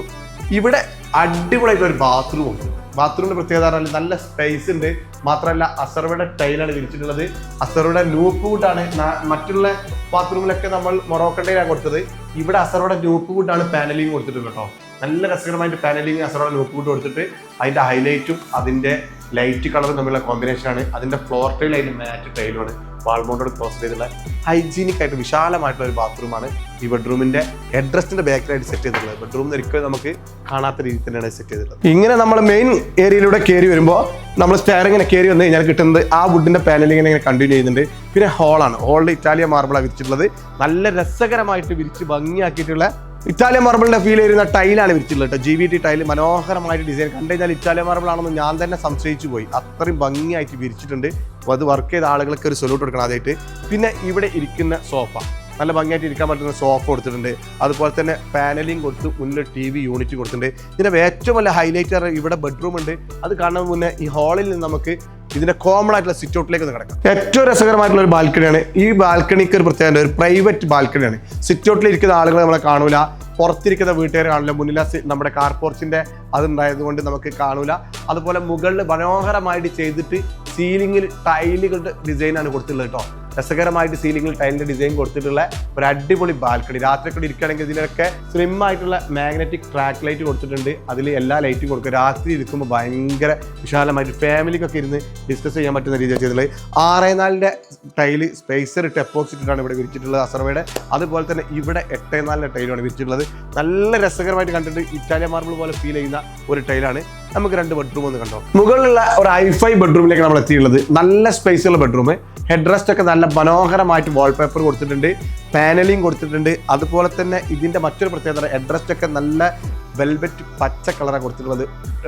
ഇവിടെ അടിപൊളിയായിട്ടുള്ള ഒരു ബാത്റൂം ഉണ്ട്. ബാത്റൂമിന്റെ പ്രത്യേകത പറഞ്ഞാൽ നല്ല സ്പേസ് ഉണ്ട്. മാത്രമല്ല അസർവയുടെ ടൈലാണ് വിരിച്ചിട്ടുള്ളത്. അസർവയുടെ ലൂപ്പ് കൂട്ടാണ് മറ്റുള്ള ബാത്റൂമിലൊക്കെ നമ്മൾ മൊറോക്കണ്ടയിലാണ് കൊടുത്തത്. ഇവിടെ അസർവയുടെ ലൂപ്പ് കൂട്ടാണ് പാനലിംഗ് കൊടുത്തിട്ടുള്ളത് കേട്ടോ. നല്ല രസകരമായിട്ട് പാനലിംഗ് അസർവയുടെ ലൂപ്പ് കൂട്ട് കൊടുത്തിട്ട് അതിന്റെ ഹൈലൈറ്റും അതിന്റെ ലൈറ്റ് കളറും തമ്മിലുള്ള കോമ്പിനേഷനാണ് അതിന്റെ ഫ്ലോർ ടൈൽ അതിന് മാറ്റ് ടൈലുമാണ് വാൾമോണ്ടോട് ക്ലോസ് ചെയ്തിട്ടുള്ള ഹൈജീനിക് ആയിട്ട് വിശാലമായിട്ടുള്ള ഒരു ബാത്റൂമാണ് ഈ ബെഡ്റൂമിന്റെ ഹെഡ്രസ്റ്റിന്റെ ബാക്കിലായിട്ട് സെറ്റ് ചെയ്തിട്ടുള്ളത്. ബെഡ്റൂം ഒരിക്കലും നമുക്ക് കാണാത്ത രീതിയിൽ തന്നെയാണ് സെറ്റ് ചെയ്തിട്ടുള്ളത്. ഇങ്ങനെ നമ്മൾ മെയിൻ ഏരിയയിലൂടെ കയറി വരുമ്പോൾ നമ്മൾ സ്റ്റെയർ ഇങ്ങനെ കയറി വന്നു കഴിഞ്ഞാൽ കിട്ടുന്നത് ആ വുഡിന്റെ പാനലിംഗ് ഇങ്ങനെ കണ്ടിന്യൂ ചെയ്യുന്നുണ്ട്. പിന്നെ ഹോളാണ് ഹോളിൽ ഇറ്റാലിയൻ മാർബിളാണ് വിരിച്ചിട്ടുള്ളത്. നല്ല രസകരമായിട്ട് വിരിച്ച് ഭംഗിയാക്കിയിട്ടുള്ള ഇറ്റാലിയൻ മാർബിളിന്റെ ഫീൽ ചെയ്യുന്ന ടൈലാണ് വിരിച്ചിട്ടുള്ളത് ജി വി ടി ടൈൽ മനോഹരമായിട്ട് ഡിസൈൻ കണ്ടു കഴിഞ്ഞാൽ ഇറ്റാലിയൻ മാർബിൾ ആണെന്ന് ഞാൻ തന്നെ സംശയിച്ചു പോയി. അത്രയും ഭംഗിയായിട്ട് വിരിച്ചിട്ടുണ്ട് അപ്പോൾ അത് വർക്ക് ചെയ്ത ആളുകൾക്ക് ഒരു സൊല്യൂട്ട് കൊടുക്കണം അതായിട്ട് പിന്നെ ഇവിടെ ഇരിക്കുന്ന സോഫ നല്ല ഭംഗിയായിട്ട് ഇരിക്കാൻ പറ്റുന്ന സോഫ കൊടുത്തിട്ടുണ്ട്. അതുപോലെ തന്നെ പാനലിംഗ് കൊടുത്ത് മുന്നിൽ ടി വി യൂണിറ്റ് കൊടുത്തിട്ടുണ്ട്. ഇതിന്റെ ഏറ്റവും വലിയ ഹൈലൈറ്റ് ഇവിടെ ബെഡ്റൂം ഉണ്ട്. അത് കാണുന്ന മുന്നേ ഈ ഹാളിൽ നിന്ന് നമുക്ക് ഇതിന്റെ കോമൺ ആയിട്ടുള്ള സിറ്റ് ഔട്ടിലേക്ക് കിടക്കാം. ഏറ്റവും രസകരമായിട്ടുള്ള ഒരു ബാൽക്കണിയാണ് ഈ ബാൽക്കണിക്ക് ഒരു പ്രത്യേകത ഒരു പ്രൈവറ്റ് ബാൽക്കണിയാണ് സിറ്റ് ഔട്ടിൽ ഇരിക്കുന്ന ആളുകൾ നമ്മളെ കാണൂല. പുറത്തിരിക്കുന്ന വീട്ടുകാർ കാണില്ല. മുന്നിലാ നമ്മുടെ കാർ പോർച്ചിന്റെ അതുണ്ടായത് കൊണ്ട് നമുക്ക് കാണൂല. അതുപോലെ മുകളിൽ മനോഹരമായിട്ട് ചെയ്തിട്ട് സീലിംഗിൽ ടൈലുകളുടെ ഡിസൈനാണ് കൊടുത്തിട്ടുള്ളത് കേട്ടോ. രസകരമായിട്ട് സീലിംഗിൽ ടൈലിന്റെ ഡിസൈൻ കൊടുത്തിട്ടുള്ള ഒരു അടിപൊളി ബാൽക്കണി രാത്രി കൂടി ഇരിക്കുകയാണെങ്കിൽ ഇതിലൊക്കെ സ്ലിം ആയിട്ടുള്ള മാഗ്നറ്റിക് ട്രാക്ക് ലൈറ്റ് കൊടുത്തിട്ടുണ്ട്. അതിൽ എല്ലാ ലൈറ്റും കൊടുക്കുക രാത്രി ഇരിക്കുമ്പോൾ ഭയങ്കര വിശാലമായിട്ട് ഫാമിലിക്കൊക്കെ ഇരുന്ന് ഡിസ്കസ് ചെയ്യാൻ പറ്റുന്ന രീതിയിൽ ചെയ്തിട്ടുള്ളത്. ആറേ നാലിന്റെ ടൈൽ സ്പേസർ ഇട്ട് എപ്പോക്സിറ്റിട്ടാണ് ഇവിടെ വിരിച്ചിട്ടുള്ളത് അസർവയുടെ അതുപോലെ തന്നെ ഇവിടെ എട്ടേ നാലിന്റെ ടൈലാണ് വിരിച്ചിട്ടുള്ളത്. നല്ല രസകരമായിട്ട് കണ്ടിട്ട് ഇറ്റാലിയൻ മാർബിൾ പോലെ ഫീൽ ചെയ്യുന്ന ഒരു ടൈലാണ് നമുക്ക് രണ്ട് ബെഡ്റൂം ഒന്ന് കണ്ടോ? മുകളിലുള്ള ഒരു ഐഫൈ ബെഡ്റൂമിലേക്ക് നമ്മൾ എത്തിയിട്ടുള്ളത് നല്ല സ്പേസുള്ള ബെഡ്റൂം ഹെഡ് റെസ്റ്റ് ഒക്കെ നല്ല മനോഹരമായിട്ട് വാൾപേപ്പർ കൊടുത്തിട്ടുണ്ട് പാനലിംഗ് കൊടുത്തിട്ടുണ്ട്. അതുപോലെ തന്നെ ഇതിന്റെ മറ്റൊരു പ്രത്യേകത ഹെഡ് റെസ്റ്റ് ഒക്കെ നല്ല വെൽവെറ്റ് പച്ച കളറാണ് കൊടുത്തിട്ടുള്ളത്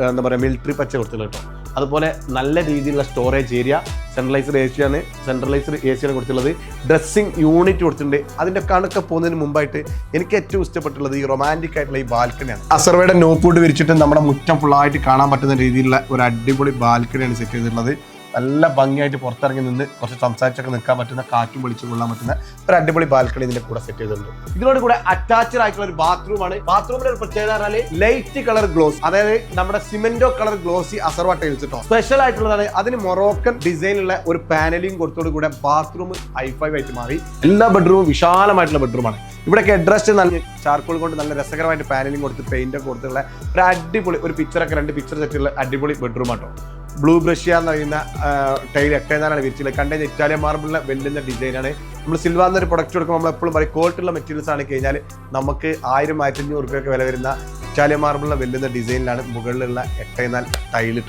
എന്താ പറയുക മിലിറ്ററി പച്ച കൊടുത്തിട്ടുള്ളത് കേട്ടോ അതുപോലെ നല്ല രീതിയിലുള്ള സ്റ്റോറേജ് ഏരിയ സെൻട്രലൈസ്ഡ് എ സിയാണ് സെൻട്രലൈസ്ഡ് എ സിയാണ് കൊടുത്തിട്ടുള്ളത്. ഡ്രസ്സിംഗ് യൂണിറ്റ് കൊടുത്തിട്ടുണ്ട്. അതിന്റെ കണക്ക് പോകുന്നതിന് മുമ്പായിട്ട് എനിക്ക് ഏറ്റവും ഇഷ്ടപ്പെട്ടുള്ളത് ഈ റൊമാന്റിക് ആയിട്ടുള്ള ഈ ബാൽക്കണിയാണ് അസർവയുടെ നോപ്പൂട്ട് വിരിച്ചിട്ട് നമ്മുടെ മുറ്റം ഫുള്ളായിട്ട് കാണാൻ പറ്റുന്ന രീതിയിലുള്ള ഒരു അടിപൊളി ബാൽക്കണിയാണ് സെറ്റ് ചെയ്തിട്ടുള്ളത്. നല്ല ഭംഗിയായിട്ട് പുറത്തിറങ്ങി നിന്ന് കുറച്ച് സംസാരിച്ചൊക്കെ നിൽക്കാൻ പറ്റുന്ന കാറ്റും വിളിച്ചു കൊള്ളാൻ പറ്റുന്ന ഒരു അടിപൊളി ബാൽക്കണി ഇതിന്റെ കൂടെ സെറ്റ് ചെയ്തിട്ടുണ്ട്. ഇതിനോട് കൂടെ അറ്റാച്ച്ഡ് ആയിട്ടുള്ള ഒരു ബാത്റൂമാണ് ബാത്റൂമിന്റെ ഒരു പ്രത്യേകത പറഞ്ഞാൽ ലൈറ്റ് കളർ ഗ്ലോസ് അതായത് നമ്മുടെ സിമെന്റോ കളർ ഗ്ലോസി അസർവ ടൈൽസ് സ്പെഷ്യൽ ആയിട്ടുള്ളതാണ്. അതിന് മൊറോക്കൻ ഡിസൈനുള്ള ഒരു പാനലിംഗ് കൊടുത്തോട് കൂടെ ബാത്റൂം ഐ ആയിട്ട് മാറി. എല്ലാ ബെഡ്റൂമും വിശാലമായിട്ടുള്ള ബെഡ്റൂമാണ് ഇവിടെയൊക്കെ അഡ്രസ്റ്റ് നല്ല ചാർക്കോൾ കൊണ്ട് നല്ല രസകരമായിട്ട് പാനലിംഗ് കൊടുത്ത് പെയിന്റ് ഒക്കെ കൊടുത്തുള്ള ഒരു അടിപൊളി ഒരു പിക്ചറൊക്കെ രണ്ട് പിക്ചർ സെറ്റുള്ള അടിപൊളി ബെഡ്റൂം ആട്ടോ. ബ്ലൂ ബ്രഷ്യ എന്ന് പറയുന്ന ടൈൽ എട്ടേന്നാലാണ് വിരിച്ചിട്ടുള്ളത് കണ്ടുകഴിഞ്ഞാൽ ഇറ്റാലിയൻ മാർബിളിലെ വെല്ലുന്ന ഡിസൈനാണ് നമ്മൾ സിൽവ എന്നൊരു പ്രൊഡക്റ്റ് കൊടുക്കുമ്പോൾ നമ്മൾ എപ്പോഴും പറയും ക്വാളിറ്റി ഉള്ള മെറ്റീരിയൽസ് ആണ് കഴിഞ്ഞാൽ നമുക്ക് ആയിരം ആയിരത്തി അഞ്ഞൂറ് റുപ്യൊക്കെ വില വരുന്ന ഇറ്റാലിയൻ മാർബിളിനെ വെല്ലുന്ന ഡിസൈനിലാണ് മുകളിലുള്ള എട്ടേനാൽ ടൈൽ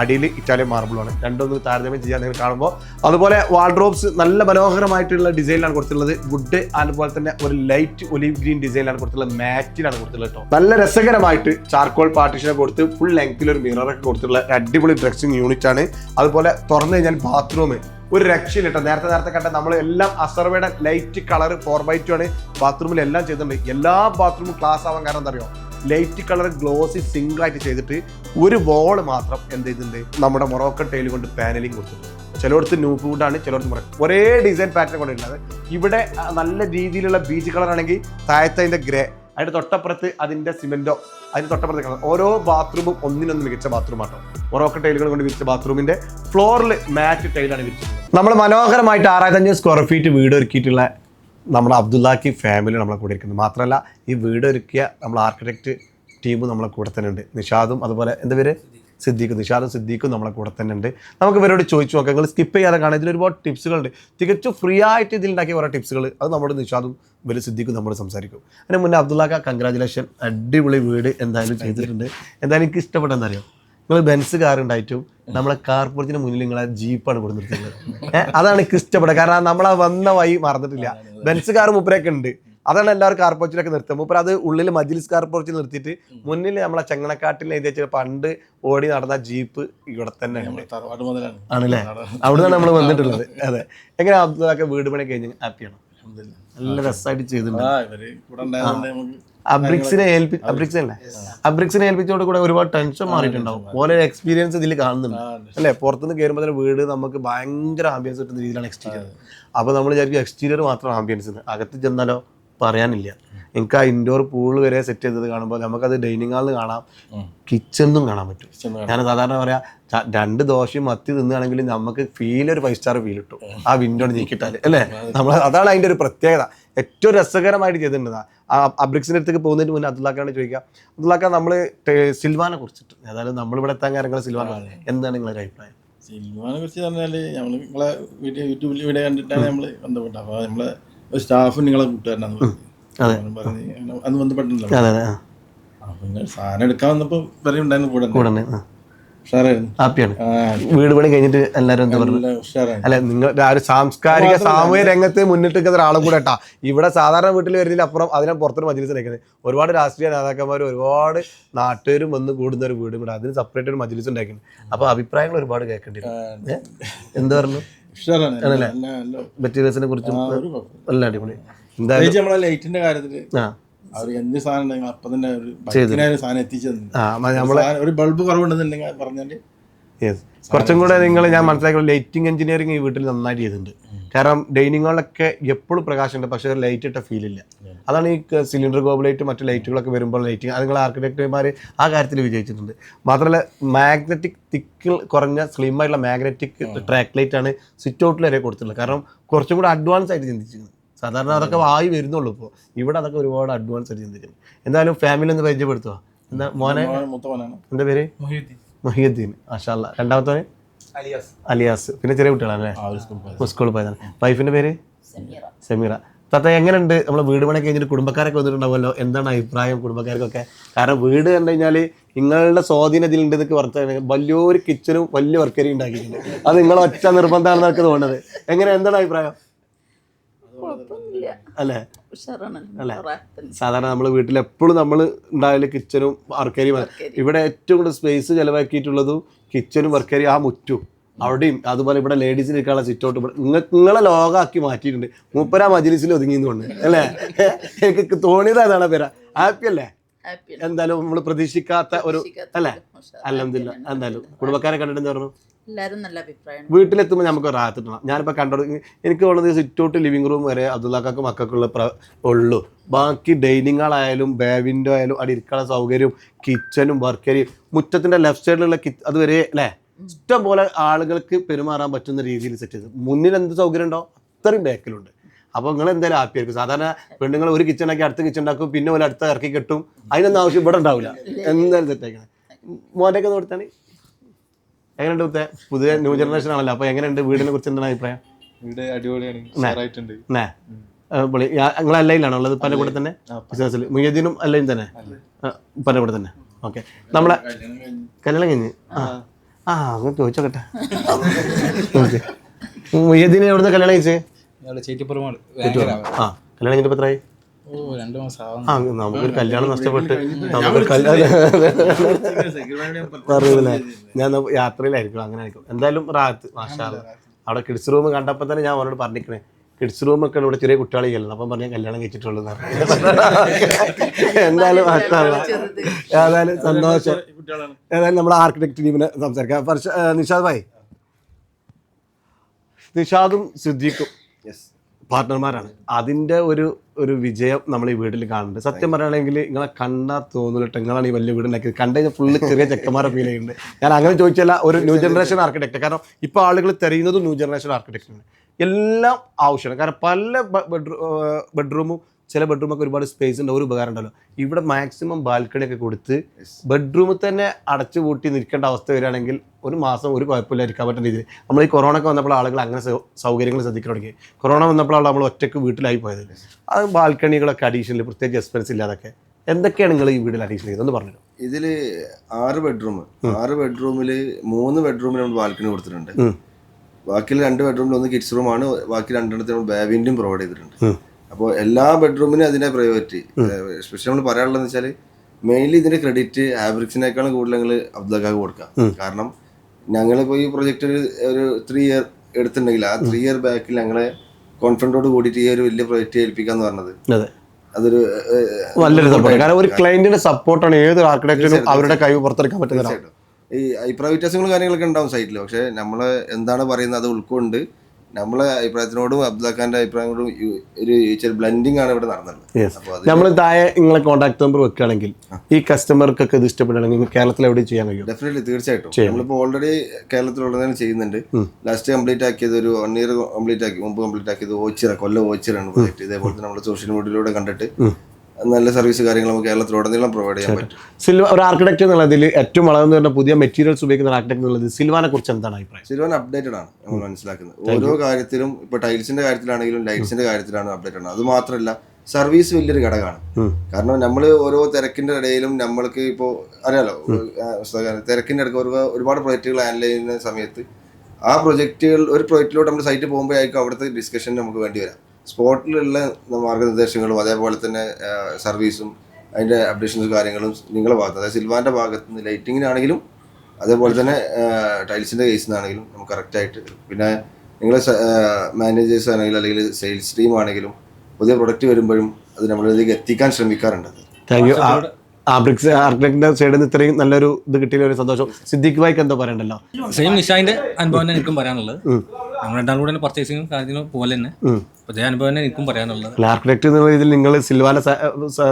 അടിയിൽ ഇറ്റാലിയൻ മാർബിളാണ് രണ്ടൊന്ന് താരതമ്യം ചെയ്യാൻ നിങ്ങൾ കാണുമ്പോൾ അതുപോലെ വാർഡ്രോബ്സ് നല്ല മനോഹരമായിട്ടുള്ള ഡിസൈനിലാണ് കൊടുത്തിട്ടുള്ളത്. വുഡ് അതുപോലെ തന്നെ ഒരു ലൈറ്റ് ഒലിവ് ഗ്രീൻ ഡിസൈനിലാണ് കൊടുത്തിട്ടുള്ളത്. മാറ്റിലാണ് കൊടുത്തിട്ടുള്ളത് കേട്ടോ നല്ല രസകരമായിട്ട് ചാർക്കോൾ പാർട്ടീഷനെ കൊടുത്ത് ഫുൾ ലെങ്ത്തിൽ ഒരു മിററൊക്കെ കൊടുത്തിട്ടുള്ള ഒരു അടിപൊളി ഡ്രസ്സിങ് യൂണിറ്റ് ആണ്. അതുപോലെ തുറന്നു കഴിഞ്ഞാൽ ബാത്റൂം ഒരു രക്ഷയില്ല കേട്ടോ നേരത്തെ നേരത്തെ കണ്ട നമ്മൾ എല്ലാം അസർവയുടെ light colour four by two ആണ്. ബാത്റൂമിൽ എല്ലാം ചെയ്തിട്ടുണ്ട്. എല്ലാ ബാത്റൂമും ക്ലാസ് ആവാൻ കാരണം എന്താ അറിയോ? ലൈറ്റ് കളർ ഗ്ലോസി സിംഗിൾ ആയിട്ട് ചെയ്തിട്ട് ഒരു വോൾ മാത്രം എന്ത് ചെയ്തിട്ടുണ്ട്? നമ്മുടെ മൊറോക്കൻ ടൈൽ കൊണ്ട് പാനലിംഗ് കൊടുത്തിട്ടുണ്ട്. ചിലയിടത്ത് ന്യൂപ്പ് വുഡാണ് ചിലയിടത്ത് മുറ ഒരേ ഡിസൈൻ പാറ്റേൺ കൊണ്ടുള്ളത് ഇവിടെ നല്ല രീതിയിലുള്ള ബീച്ച് കളർ ആണെങ്കിൽ താഴത്തെ ഗ്രേ അതിന്റെ തൊട്ടപ്പുറത്ത് അതിന്റെ സിമെന്റോ അതിന്റെ തൊട്ടപ്പുറത്ത് കാണാം ഓരോ ബാത്റൂമും ഒന്നിനൊന്ന് മികച്ച ബാത്റൂം ആട്ടോ. മൊറോക്കൻ ടൈലുകൾ കൊണ്ട് വിരിച്ച ബാത്റൂമിന്റെ ഫ്ലോറിൽ മാറ്റ് ടൈലാണ് വിരിച്ചത് നമ്മൾ മനോഹരമായിട്ട് ആറായിരത്തി അഞ്ഞൂറ് സ്ക്വയർ ഫീറ്റ് വീട് ഒരുക്കിയിട്ടുള്ള നമ്മുടെ അബ്ദുല്ലാക്കി ഫാമിലി നമ്മളെ കൂടെ ഇരിക്കുന്നത് മാത്രമല്ല ഈ വീട് ഒരുക്കിയ നമ്മൾ ആർക്കിടെക്ട് ടീം നമ്മളെ കൂടെ തന്നെ ഉണ്ട്. നിഷാദും അതുപോലെ എന്താ പേര്? സിദ്ദീഖ് നിഷാദും സിദ്ദീഖും നമ്മളെ കൂടെ തന്നെ ഉണ്ട്. നമുക്ക് ഇവരോട് ചോദിച്ചു നോക്കാം. നിങ്ങൾ സ്കിപ്പ് ചെയ്യാതെ കാണാം. ഇതിൽ ഒരുപാട് ടിപ്സുകളുണ്ട് തികച്ചും ഫ്രീ ആയിട്ട് ഇതിലുണ്ടാക്കിയ കുറേ ടിപ്സുകൾ അത് നമ്മുടെ നിഷാദും ഇവർ സിദ്ദീഖും നമ്മൾ സംസാരിക്കും. അതിന് മുന്നേ അബ്ദുള്ള കൺഗ്രാജുലേഷൻ അടിപൊളി വീട് എന്തായാലും ചെയ്തിട്ടുണ്ട്. എന്തായാലും എനിക്ക് ഇഷ്ടപ്പെട്ടെന്ന് അറിയാം നിങ്ങൾ ബെൻസ് കാർ ഉണ്ടായിട്ടും നമ്മളെ കാർപ്പുറത്തിന് മുന്നിൽ നിങ്ങളെ ജീപ്പാണ് കൊടുത്തിരിക്കുന്നത് അതാണ് എനിക്ക് ഇഷ്ടപ്പെട്ടത്. കാരണം നമ്മളെ വന്ന വഴി മറന്നിട്ടില്ല. ബെൻസ് കാർ മുപ്പരൊക്കെ ഉണ്ട്. അതാണ് എല്ലാവരും കാർപ്പോച്ചിലൊക്കെ നിർത്തുക. മൂപ്പർ അത് ഉള്ളിൽ മജിലിസ് കാർപ്പോച്ചിൽ നിർത്തിയിട്ട് മുന്നിൽ നമ്മളെ ചെങ്ങണക്കാട്ടിൽ എഴുതി വെച്ച പണ്ട് ഓടി നടന്ന ജീപ്പ് ഇവിടെ തന്നെ ആണല്ലേ? അവിടുന്നാണ് നമ്മൾ വന്നിട്ടുള്ളത്. അതെ. എങ്ങനെ അബ്ദുള്ളൊക്കെ വീട് പണി കഴിഞ്ഞ് ഹാപ്പിയാണ്. നല്ല രസമായിട്ട് ചെയ്തിട്ടുണ്ട്. അബ്രിക്സിനെ ഏൽപ്പി അബ്രിക്സ് അല്ലേ അബ്രിക്സിനെ ഏൽപ്പിച്ചോട് കൂടെ ഒരുപാട് ടെൻഷൻ മാറിയിട്ടുണ്ടാവും. ഓരോ എക്സ്പീരിയൻസ് ഇതിൽ കാണുന്നുണ്ട്. അല്ലെ അല്ലേ? പുറത്തുനിന്ന് കയറുമ്പോൾ തന്നെ വീട് നമുക്ക് ഭയങ്കര ആംബിയൻസ് കിട്ടുന്ന രീതിയിലാണ് എക്സ്റ്റീരിയർ അപ്പോൾ നമ്മൾ വിചാരിക്കും എക്സ്റ്റീരിയർ മാത്രം ആംബിയൻസ് അകത്ത് ചെന്നാലോ? പറയാനില്ല. എനിക്ക് ആ ഇൻഡോർ പൂൾ വരെ സെറ്റ് ചെയ്തത് കാണുമ്പോൾ നമുക്കത് ഡൈനിങ് ഹാളിൽ കാണാം. കിച്ചണും കാണാൻ പറ്റും. ഞാൻ സാധാരണ പറയാ രണ്ട് ദോശയും മത്തി തിന്നുകയാണെങ്കിൽ നമുക്ക് ഫീൽ ഒരു ഫൈവ് സ്റ്റാർ ഫീൽ കിട്ടും. ആ വിൻഡോ നീക്കിട്ടാൽ അല്ലേ? നമ്മൾ അതാണ് അതിന്റെ ഒരു പ്രത്യേകത. ഏറ്റവും രസകരമായിട്ട് ചെയ്തിട്ടുണ്ടതാ ആ അബ്രിക്സിന്റെ അടുത്തേക്ക് പോകുന്നതിന് മുന്നേ അബ്ദുല്ലാക്കാണ് ചോദിക്കുക അബ്ദുല്ലാക്ക നമ്മൾ സിൽവാനെ കുറിച്ചിട്ട്. ഏതായാലും നമ്മളിവിടെ എത്താൻ കാര്യങ്ങൾ സിൽവാന എന്താണ് നിങ്ങളുടെ അഭിപ്രായം? സിൽവാനെ കുറിച്ച് പറഞ്ഞാൽ നമ്മൾ നിങ്ങളെ വീഡിയോ യൂട്യൂബിൽ വീഡിയോ കണ്ടിട്ടാണ് നമ്മൾ ബന്ധപ്പെട്ടത്. അപ്പോൾ നമ്മളെ സ്റ്റാഫ് നിങ്ങളെ കൂട്ടുകാരനാന്ന് പറഞ്ഞു. അവൻ അന്ന് അതെ ആ. നിങ്ങൾ സാധനം എടുക്കാൻ വന്നപ്പോ വരെ ഉണ്ടായിരുന്നു കൂടെ കൂടെ ഹാപ്പിയാണ്. വീട് പണി കഴിഞ്ഞിട്ട് എല്ലാവരും എന്താ ഉഷാറായിരുന്നു. അല്ല നിങ്ങൾ ആ ഒരു സാംസ്കാരിക സാമൂഹ്യ രംഗത്ത് മുന്നിട്ട് നിൽക്കുന്ന ഒരാളും കൂടെ കേട്ടാ. ഇവിടെ സാധാരണ വീട്ടിൽ വരുന്നതിൽ അപ്പുറം അതിനെ പുറത്തൊരു മജ്ലിസ് നിൽക്കുന്നത് ഒരുപാട് രാഷ്ട്രീയ നേതാക്കന്മാർ ഒരുപാട് നാട്ടുകാരും വന്ന് കൂടുന്ന ഒരു വീടും കൂടെ. അതിന് സെപ്പറേറ്റ് ഒരു മജ്ലിസ് ഉണ്ടാക്കിയിട്ടുണ്ട്. അപ്പൊ അഭിപ്രായങ്ങൾ ഒരുപാട് കേൾക്കേണ്ടി എന്താ പറഞ്ഞു? മെറ്റീരിയൽസിനെ കുറിച്ചും നല്ല അടിപൊളി. എന്തായാലും നമ്മളെ ലൈറ്റിന്റെ കാര്യത്തിൽ ആ. അവർ എന്ത് സാധനം ഉണ്ടെങ്കിൽ അപ്പൊ തന്നെ ഒരു ബൈക്കിനായാലും സാധനം എത്തിച്ചു തന്നു നമ്മളെ ഒരു ബൾബ് കുറവുണ്ടെന്നുണ്ടെങ്കിൽ യെസ് കുറച്ചും കൂടെ നിങ്ങൾ ഞാൻ മനസ്സിലാക്കിയ ലൈറ്റിംഗ് എഞ്ചിനീയറിംഗ് ഈ വീട്ടിൽ നന്നായിട്ട് ചെയ്തിട്ടുണ്ട്. കാരണം ഡൈനിങ് ഹാളിലൊക്കെ എപ്പോഴും പ്രകാശമുണ്ട് പക്ഷേ ലൈറ്റ് ഇട്ട ഫീൽ ഇല്ല. അതാണ് ഈ സിലിണ്ടർ ഗോബിലൈറ്റ് മറ്റു ലൈറ്റുകളൊക്കെ വരുമ്പോൾ ലൈറ്റിങ് അത് നിങ്ങൾ ആർക്കിടെക്ടർമാർ ആ കാര്യത്തിൽ വിജയിച്ചിട്ടുണ്ട്. മാത്രമല്ല മാഗ്നറ്റിക് തിക്കിൽ കുറഞ്ഞ സ്ലിം ആയിട്ടുള്ള മാഗ്നറ്റിക് ട്രാക്ക് ലൈറ്റ് ആണ് സ്വിച്ച് ഔട്ടിൽ വരെ കൊടുത്തിട്ടുള്ളത്. കാരണം കുറച്ചും കൂടെ അഡ്വാൻസ് ആയിട്ട് ചിന്തിച്ചിരുന്നത് സാധാരണ അതൊക്കെ ആയി വരുന്നുള്ളൂ ഇപ്പോൾ ഇവിടെ അതൊക്കെ ഒരുപാട് അഡ്വാൻസ് ആയിട്ട് ചിന്തിക്കുന്നു എന്തായാലും ഫാമിലി ഒന്ന് പരിചയപ്പെടുത്തുക എന്താ മോനെ? മുത്തവനാണ് എന്താ പേര്? മൊഹിയുദ്ദീൻ. മാഷാല്ല രണ്ടാമത്തെ അലിയാസ്. പിന്നെ ചെറിയ കുട്ടികളാണല്ലേ? സ്കൂളിൽ പോയതാണ് വൈഫിന്റെ പേര്? സമീറ. താത്ത എങ്ങനെയുണ്ട്? നമ്മൾ വീട് പണി കഴിഞ്ഞിട്ട് കുടുംബക്കാരൊക്കെ വന്നിട്ടുണ്ടാവുമല്ലോ. എന്താണ് അഭിപ്രായം കുടുംബക്കാർക്കൊക്കെ? കാരണം വീട് കണ്ടു കഴിഞ്ഞാൽ നിങ്ങളുടെ സ്വാധീനം ഇതിലുണ്ട് എന്നൊക്കെ പറഞ്ഞാൽ വലിയൊരു കിച്ചനും വലിയ വർക്കരി ഉണ്ടാക്കിയിട്ടുണ്ട്. അത് നിങ്ങളെ ഒറ്റ നിർബന്ധമാണെന്നൊക്കെ തോന്നുന്നത്. എങ്ങനെ? എന്താണ് അഭിപ്രായം? അല്ലേ? അല്ലേ? സാധാരണ നമ്മൾ വീട്ടിൽ എപ്പോഴും നമ്മൾ ഉണ്ടായാൽ കിച്ചനും വർക്കരി ഇവിടെ ഏറ്റവും കൂടുതൽ സ്പേസ് ചെലവാക്കിയിട്ടുള്ളതും കിച്ചനും വർക്കരി ആ മുറ്റും. അവിടെയും അതുപോലെ ഇവിടെ ലേഡീസിന് ഇരിക്കാനുള്ള സിറ്റൗട്ട് നിങ്ങൾ നിങ്ങളെ ലോകമാക്കി മാറ്റിയിട്ടുണ്ട്. മൂപ്പര മജിലിസിൽ ഒതുങ്ങിയതുകൊണ്ട് അല്ലേ? എനിക്ക് തോന്നിയത് അതാണ് പേര. ഹാപ്പി അല്ലേ? എന്തായാലും നമ്മൾ പ്രതീക്ഷിക്കാത്ത ഒരു അല്ലേ? അല്ലെന്നില്ല എന്തായാലും കുടുംബക്കാരെ കണ്ടിട്ട് എന്താ പറഞ്ഞു? നല്ല വീട്ടിലെത്തുമ്പോൾ നമുക്ക് റാത്തിട്ടണം ഞാനിപ്പോൾ കണ്ടത് എനിക്ക് ഉള്ളത് സിറ്റ് ഔട്ട് ലിവിംഗ് റൂം വരെ അബ്ദുള്ളക്കാക്കും മക്കൾക്കുള്ള ഉള്ളൂ. ബാക്കി ഡൈനിങ് ഹാളായാലും ബേ വിൻഡോ ആയാലും അവിടെ ഇരിക്കാനുള്ള സൗകര്യവും കിച്ചനും വർക്കരിയും മുറ്റത്തിന്റെ ലെഫ്റ്റ് സൈഡിലുള്ള കി അതുവരെ അല്ലേ? ഇഷ്ടം പോലെ ആളുകൾക്ക് പെരുമാറാൻ പറ്റുന്ന രീതിയിൽ സെറ്റ് ചെയ്ത്. മുന്നിൽ എന്ത് സൗകര്യം ഉണ്ടോ? അത്രയും ബാക്കിലുണ്ട്. അപ്പോൾ നിങ്ങൾ എന്തായാലും ഹാപ്പി ആയിരിക്കും. സാധാരണ പെണ്ണുങ്ങൾ ഒരു കിച്ചൺ ആക്കി അടുത്ത കിച്ചൺ ഉണ്ടാക്കും പിന്നെ ഒരു അടുത്ത ഇറക്കി കിട്ടും. അതിനൊന്നും ആവശ്യം ഇവിടെ ഉണ്ടാവില്ല. എന്തായാലും സെറ്റ് ആക്കണം മോന്റെയൊക്കെ നോർത്താണ് എങ്ങനെയുണ്ട് ഇവിടുത്തെ പുതിയ ന്യൂ ജനറേഷൻ ആണല്ലോ? അപ്പൊ എങ്ങനെയുണ്ട് വീടിനെ കുറിച്ച് എന്താണ് അഭിപ്രായം? വീട് അടിപൊളിയാണ്. അല്ലയിലാണോ ഉള്ളത്? പല കൂടെ തന്നെ? ബിസിനസ്സിൽ മുയ്യദ്ദീനും അല്ലയും തന്നെ? പല കൂടെ തന്നെ. ഓക്കെ. നമ്മളെ കല്യാണം കഴിഞ്ഞ്. ആ. ആ. അങ്ങനെ ചോദിച്ചോക്കട്ടെ. ഓക്കെ. മുയ്യദ്ദീനെ എവിടുന്ന് കല്യാണം കഴിച്ചേ? ചേറ്റിപ്പുറമാണ്. ആ കല്യാണം കഴിഞ്ഞിട്ട് ഇപ്പൊ ആ നമുക്കൊരു കല്യാണം നഷ്ടപ്പെട്ട് നമുക്ക് ഞാൻ യാത്രയിലായിരിക്കും അങ്ങനെ ആയിരിക്കും എന്തായാലും റാത്ത് മാഷാ അവിടെ കിഡ്സ് റൂം കണ്ടപ്പോൾ തന്നെ ഞാൻ അവനോട് പറഞ്ഞിരിക്കണേ കിഡ്സ് റൂം ഒക്കെ ഇവിടെ ചെറിയ കുട്ടികളെ ചെല്ലണം അപ്പം പറഞ്ഞാൽ കല്യാണം കഴിച്ചിട്ടുള്ളൂ. എന്തായാലും ഏതായാലും സന്തോഷം ഏതായാലും നമ്മുടെ ആർക്കിടെക്ട് ടീമിനെ സംസാരിക്കാം നിഷാദ് ഭായി നിഷാദും സിദ്ദീഖും പാർട്ട്ണർമാരാണ്. അതിന്റെ ഒരു ഒരു വിജയം നമ്മൾ ഈ വീട്ടിൽ കാണുന്നുണ്ട്. സത്യം പറയുകയാണെങ്കിൽ നിങ്ങളെ കണ്ടാ തോന്നില്ല നിങ്ങളാണ് ഈ വലിയ വീടുണ്ടാക്കിയത് കണ്ടുകഴിഞ്ഞാൽ ഫുള്ള് ചെറിയ ചെക്കന്മാരെ ഫീൽ ചെയ്യുന്നുണ്ട്. ഞാൻ അങ്ങനെ ചോദിച്ചല്ല ഒരു ന്യൂ ജനറേഷൻ ആർക്കിടെക്ട് കാരണം ഇപ്പോൾ ആളുകൾ തെരയുന്നതും ന്യൂ ജനറേഷൻ ആർക്കിടെക്റ്റാണ് എല്ലാം ആവശ്യമാണ്. കാരണം പല ബെഡ്റൂമും ചില ബെഡ്റൂമൊക്കെ ഒരുപാട് സ്പേസ് ഉണ്ട് ഒരു ഉപകാരം ഉണ്ടല്ലോ ഇവിടെ മാക്സിമം ബാൽക്കണി ഒക്കെ കൊടുത്ത് ബെഡ്റൂമിൽ തന്നെ അടച്ചു പൂട്ടി നിൽക്കേണ്ട അവസ്ഥ വരികയാണെങ്കിൽ ഒരു മാസം ഒരു കുഴപ്പമില്ല ഇരിക്കാൻ പറ്റുന്ന രീതിയിൽ നമ്മൾ ഈ കൊറോണ ഒക്കെ വന്നപ്പോൾ ആളുകൾ അങ്ങനെ സൗകര്യങ്ങൾ ശ്രദ്ധിക്കാൻ തുടങ്ങി. കൊറോണ വന്നപ്പോഴാണ് നമ്മൾ ഒറ്റയ്ക്ക് വീട്ടിലായി പോയത്. അത് ബാൽക്കണികളൊക്കെ അഡീഷണൽ പ്രത്യേകിച്ച് എക്സ്പെൻസ് ഇല്ലാതൊക്കെ. എന്തൊക്കെയാണ് നിങ്ങൾ ഈ വീട്ടിൽ അഡീഷണൽ ചെയ്തത്? ഒന്ന് പറഞ്ഞു ഇതിൽ ആറ് ബെഡ്റൂം ആറ് ബെഡ്റൂമിൽ മൂന്ന് ബെഡ്റൂമിൽ നമ്മൾ ബാൽക്കണി കൊടുത്തിട്ടുണ്ട്. ബാക്കി ബാക്കിയുള്ള രണ്ട് ബെഡ്റൂമിൽ ഒന്ന് കിഡ്സ് റൂമാണ് ബാക്കി രണ്ടെണ്ണത്തിൽ നമ്മൾ ബാബിന്റെയും പ്രൊവൈഡ് ചെയ്തിട്ടുണ്ട്. അപ്പോൾ എല്ലാ ബെഡ്റൂമിനും അതിന്റെ പ്രയോറിറ്റി എസ്പെഷ്യലി നമ്മൾ പറയാനുള്ളതെന്ന് വെച്ചാൽ മെയിൻലി ഇതിന്റെ ക്രെഡിറ്റ് ഹാബ്രിക്സിനേക്കാളും കൂടുതൽ ഞങ്ങൾ അബ്ദുൽക്കാക്ക് കൊടുക്കാം. കാരണം ഞങ്ങളിപ്പോൾ ഈ പ്രൊജക്റ്റ് ഒരു ത്രീ ഇയർ എടുത്തിട്ടുണ്ടെങ്കിൽ ആ ത്രീ ഇയർ ബാക്കിൽ ഞങ്ങളെ കോൺഫിഡന്റോട് കൂടിയിട്ട് ഈ ഒരു വലിയ പ്രൊജക്റ്റ് ഏൽപ്പിക്കാന്ന് പറഞ്ഞത്. അതൊരു നല്ലൊരു സപ്പോർട്ട് കാരണം ഒരു ക്ലയന്റിന്റെ സപ്പോർട്ടാണ് ഏത് ആർക്കിടെക്റ്റിനും അവരുടെ കഴിവ് പുറത്തെടുക്കാൻ പറ്റുന്നതാണ് ഈ അഭിപ്രായ വ്യത്യാസങ്ങളും കാര്യങ്ങളൊക്കെ ഉണ്ടാവും സൈറ്റിൽ പക്ഷെ നമ്മൾ എന്താണ് പറയുന്നത്? അത് ഉൾക്കൊണ്ട് നമ്മളെ അഭിപ്രായത്തിനോടും അബ്ദുല്ലാഖാന്റെ അഭിപ്രായത്തോടും യു- ഒരു ചെറിയ ബ്ലെൻഡിങ് ആണ് ഇവിടെ നടന്നത്. നമ്മൾ താഴെ നിങ്ങളെ കോൺടാക്ട് നമ്പർ വെക്കുകയാണെങ്കിൽ ഈ കസ്റ്റമർക്കൊക്കെ ഇത് ഇഷ്ടപ്പെടുകയാണെങ്കിൽ കേരളത്തിൽ എവിടെ ചെയ്യാൻ കഴിയും? ഡെഫിനറ്റ്ലി തീർച്ചയായിട്ടും. നമ്മളിപ്പോൾ ഓൾറെഡി കേരളത്തിലുള്ളതാണ് ചെയ്യുന്നുണ്ട്. ലാസ്റ്റ് കംപ്ലീറ്റ് ആക്കിയത് ഒരു വൺ ഇയർ കംപ്ലീറ്റ് ആക്കി മുമ്പ് കംപ്ലീറ്റ് ആക്കിയത് ഓച്ചിറ കൊല്ലം ഓച്ചിറാണ് പ്രോജക്റ്റ് ഇതേപോലെ തന്നെ നമ്മൾ സോഷ്യൽ മീഡിയയിലൂടെ കണ്ടിട്ട് നല്ല സർവീസ് കാര്യങ്ങൾ നമുക്ക് കേരളത്തിലുടനീളം പ്രൊവൈഡ് ചെയ്യാൻ പറ്റും. സിൽവ ഒരു ആർക്കിടെക്ട് എന്നുള്ളതിൽ ഏറ്റവും വളർന്നു വരുന്ന പുതിയ മെറ്റീരിയൽസ് ഉപയോഗിക്കുന്ന ആർക്കിടെക്ട് എന്നുള്ളത് സിൽവാനെ കുറിച്ച് എന്താണ് അഭിപ്രായം? സിൽവൻ അപ്ഡേറ്റഡ് ആണ് നമ്മൾ മനസ്സിലാക്കുന്നത്. ഓരോ കാര്യത്തിലും ഇപ്പൊ ടൈൽസിന്റെ കാര്യത്തിലാണെങ്കിലും ലൈറ്റ്സിന്റെ കാര്യത്തിലാണ് അപ്ഡേറ്റ് ആണ് അത് മാത്രമല്ല സർവീസ് വലിയൊരു ഘടകമാണ്. കാരണം നമ്മൾ ഓരോ തിരക്കിന്റെ ഇടയിലും നമ്മൾക്ക് ഇപ്പോൾ അറിയാലോ തിരക്കിന്റെ ഇടയ്ക്ക് ഒരു ഒരുപാട് പ്രൊജക്റ്റുകൾ ഹാൻഡിൽ ചെയ്യുന്ന സമയത്ത് ആ പ്രൊജക്റ്റുകൾ ഒരു പ്രൊജക്റ്റിലോട്ട് നമ്മൾ സൈറ്റ് പോകുമ്പോഴായിരിക്കും അവിടുത്തെ ഡിസ്കഷൻ നമുക്ക് വേണ്ടി വരാം. സ്പോട്ടിലുള്ള മാർഗനിർദ്ദേശങ്ങളും അതേപോലെ തന്നെ സർവീസും അതിന്റെ അപ്ഡേഷൻസ് കാര്യങ്ങളും നിങ്ങളുടെ ഭാഗത്ത് അതായത് സിൽവാന്റെ ഭാഗത്ത് നിന്ന് ലൈറ്റിങ്ങിനാണെങ്കിലും അതേപോലെ തന്നെ ടൈൽസിന്റെ കേസിൽ നിന്നാണെങ്കിലും നമുക്ക് കറക്റ്റായിട്ട് പിന്നെ നിങ്ങൾ മാനേജേഴ്സ് ആണെങ്കിലും അല്ലെങ്കിൽ സെയിൽസ് ടീം ആണെങ്കിലും പുതിയ പ്രൊഡക്റ്റ് വരുമ്പോഴും അത് നമ്മളിലേക്ക് എത്തിക്കാൻ ശ്രമിക്കാറുണ്ട്. താങ്ക് യു ആബ്രിക്സ് ബ്രിക്സ് ആർക്കിടെക്ടിന്റെ സൈഡിൽ നിന്ന് ഇത്രയും നല്ലൊരു ഇത് കിട്ടിയ ഒരു സന്തോഷം. സിദ്ദിഖ് ഭായിക്ക് എന്തോ പറയണ്ടല്ലോ? സെയിം നിഷാന്റെ അനുഭവം തന്നെ എനിക്കും പറയാനുള്ളത്. നമ്മൾ രണ്ടാളും കൂടെ പർച്ചേസിങ്ങും കാര്യങ്ങളും പോലെ തന്നെ. അനുഭവം എനിക്കും പറയാനുള്ളത്. അല്ല ആർക്കിടെക്ട് എന്നുള്ള രീതിയിൽ നിങ്ങൾ സിൽവാന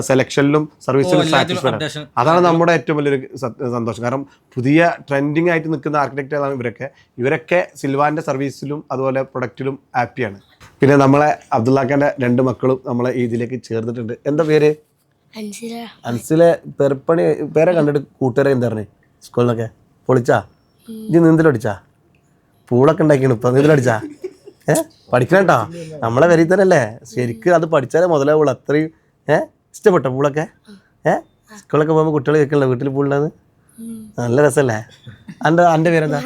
സെലക്ഷനിലും സർവീസിലും സാറ്റിസ്ഫൈഡ് അതാണ് നമ്മുടെ ഏറ്റവും വലിയൊരു സ- സന്തോഷം. കാരണം പുതിയ ട്രെൻഡിങ് ആയിട്ട് നിൽക്കുന്ന ആർക്കിടെക്റ്റുകളാണ് ഇവരൊക്കെ. ഇവരൊക്കെ സിൽവാന്റെ സർവീസിലും അതുപോലെ പ്രൊഡക്റ്റിലും ഹാപ്പിയാണ് പിന്നെ നമ്മളെ അബ്ദുള്ളാഖാന്റെ രണ്ട് മക്കളും നമ്മളെ ഇതിലേക്ക് ചേർന്നിട്ടുണ്ട്. എന്താ പേര്? അൻസില. അൻസിലെ പെരപ്പണി പേരെ കണ്ടിട്ട് കൂട്ടുകാരെ എന്താ പറഞ്ഞേ? സ്കൂളിൽ നിന്നൊക്കെ പൊളിച്ചാ ഇനി നീന്തലടിച്ചാ പൂളൊക്കെ ഉണ്ടാക്കിയാണ് ഇപ്പൊ നീന്തലടിച്ചാ ഏ? പഠിക്കണേട്ടാ. നമ്മളെ വരി തന്നെ ശരിക്കും അത് പഠിച്ചാലേ മുതലാവുള്ളൂ അത്രയും ഏഹ് ഇഷ്ടപ്പെട്ടോ പൂളൊക്കെ? ഏഹ് സ്കൂളൊക്കെ പോകുമ്പോൾ കുട്ടികൾ കേൾക്കണല്ലോ? വീട്ടിൽ പൂളുള്ളത്? നല്ല രസല്ലേ? എന്റെ എന്റെ പേരെന്താ?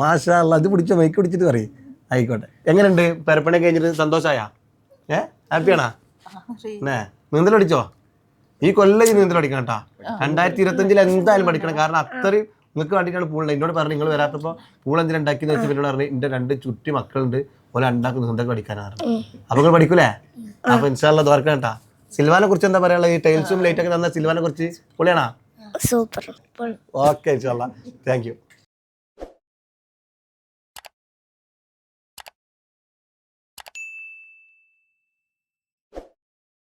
മാഷാ അല്ലാ ഇത് പിടിച്ചോ? മൈക്ക് പിടിച്ചിട്ട് പറയും. ആയിക്കോട്ടെ. എങ്ങനെയുണ്ട്? പെരപ്പണി കഴിഞ്ഞിട്ട് സന്തോഷായാ? ഏ? ഹാപ്പിയാണാ? എന്നേ നീന്തലടിച്ചോ ഈ കൊല്ലം ഈ നീന്തലടിക്കണം കേട്ടാ. രണ്ടായിരത്തി ഇരുപത്തഞ്ചിൽ എന്തായാലും പഠിക്കണം. കാരണം അത്രയും നിങ്ങൾക്ക് വേണ്ടിയിട്ടാണ് പൂളിൽ എന്നോട് പറഞ്ഞു നിങ്ങൾ വരാത്തപ്പോൾ പൂൾ എന്തിനാ ഉണ്ടാക്കിയെന്ന് വെച്ചാൽ എന്നോട് പറഞ്ഞു എന്റെ രണ്ട് ചുറ്റി മക്കളുണ്ട്. ഓല ഉണ്ടാക്കുന്ന സ്വന്തം പഠിക്കാനാണ് അപ്പൊ നിങ്ങൾ പഠിക്കൂലേ? അപ്പൊ ഇൻഷാല്ല കേട്ടാ. സിൽവാനെ കുറിച്ച് എന്താ പറയാനുള്ളത്? ഈ ടൈൽസും ലൈറ്റൊക്കെ തന്ന സിൽവാനെ കുറിച്ച്? പൊളിയാണാ? സൂപ്പർ. ഓക്കെ ഇൻഷാല്ല താങ്ക് യു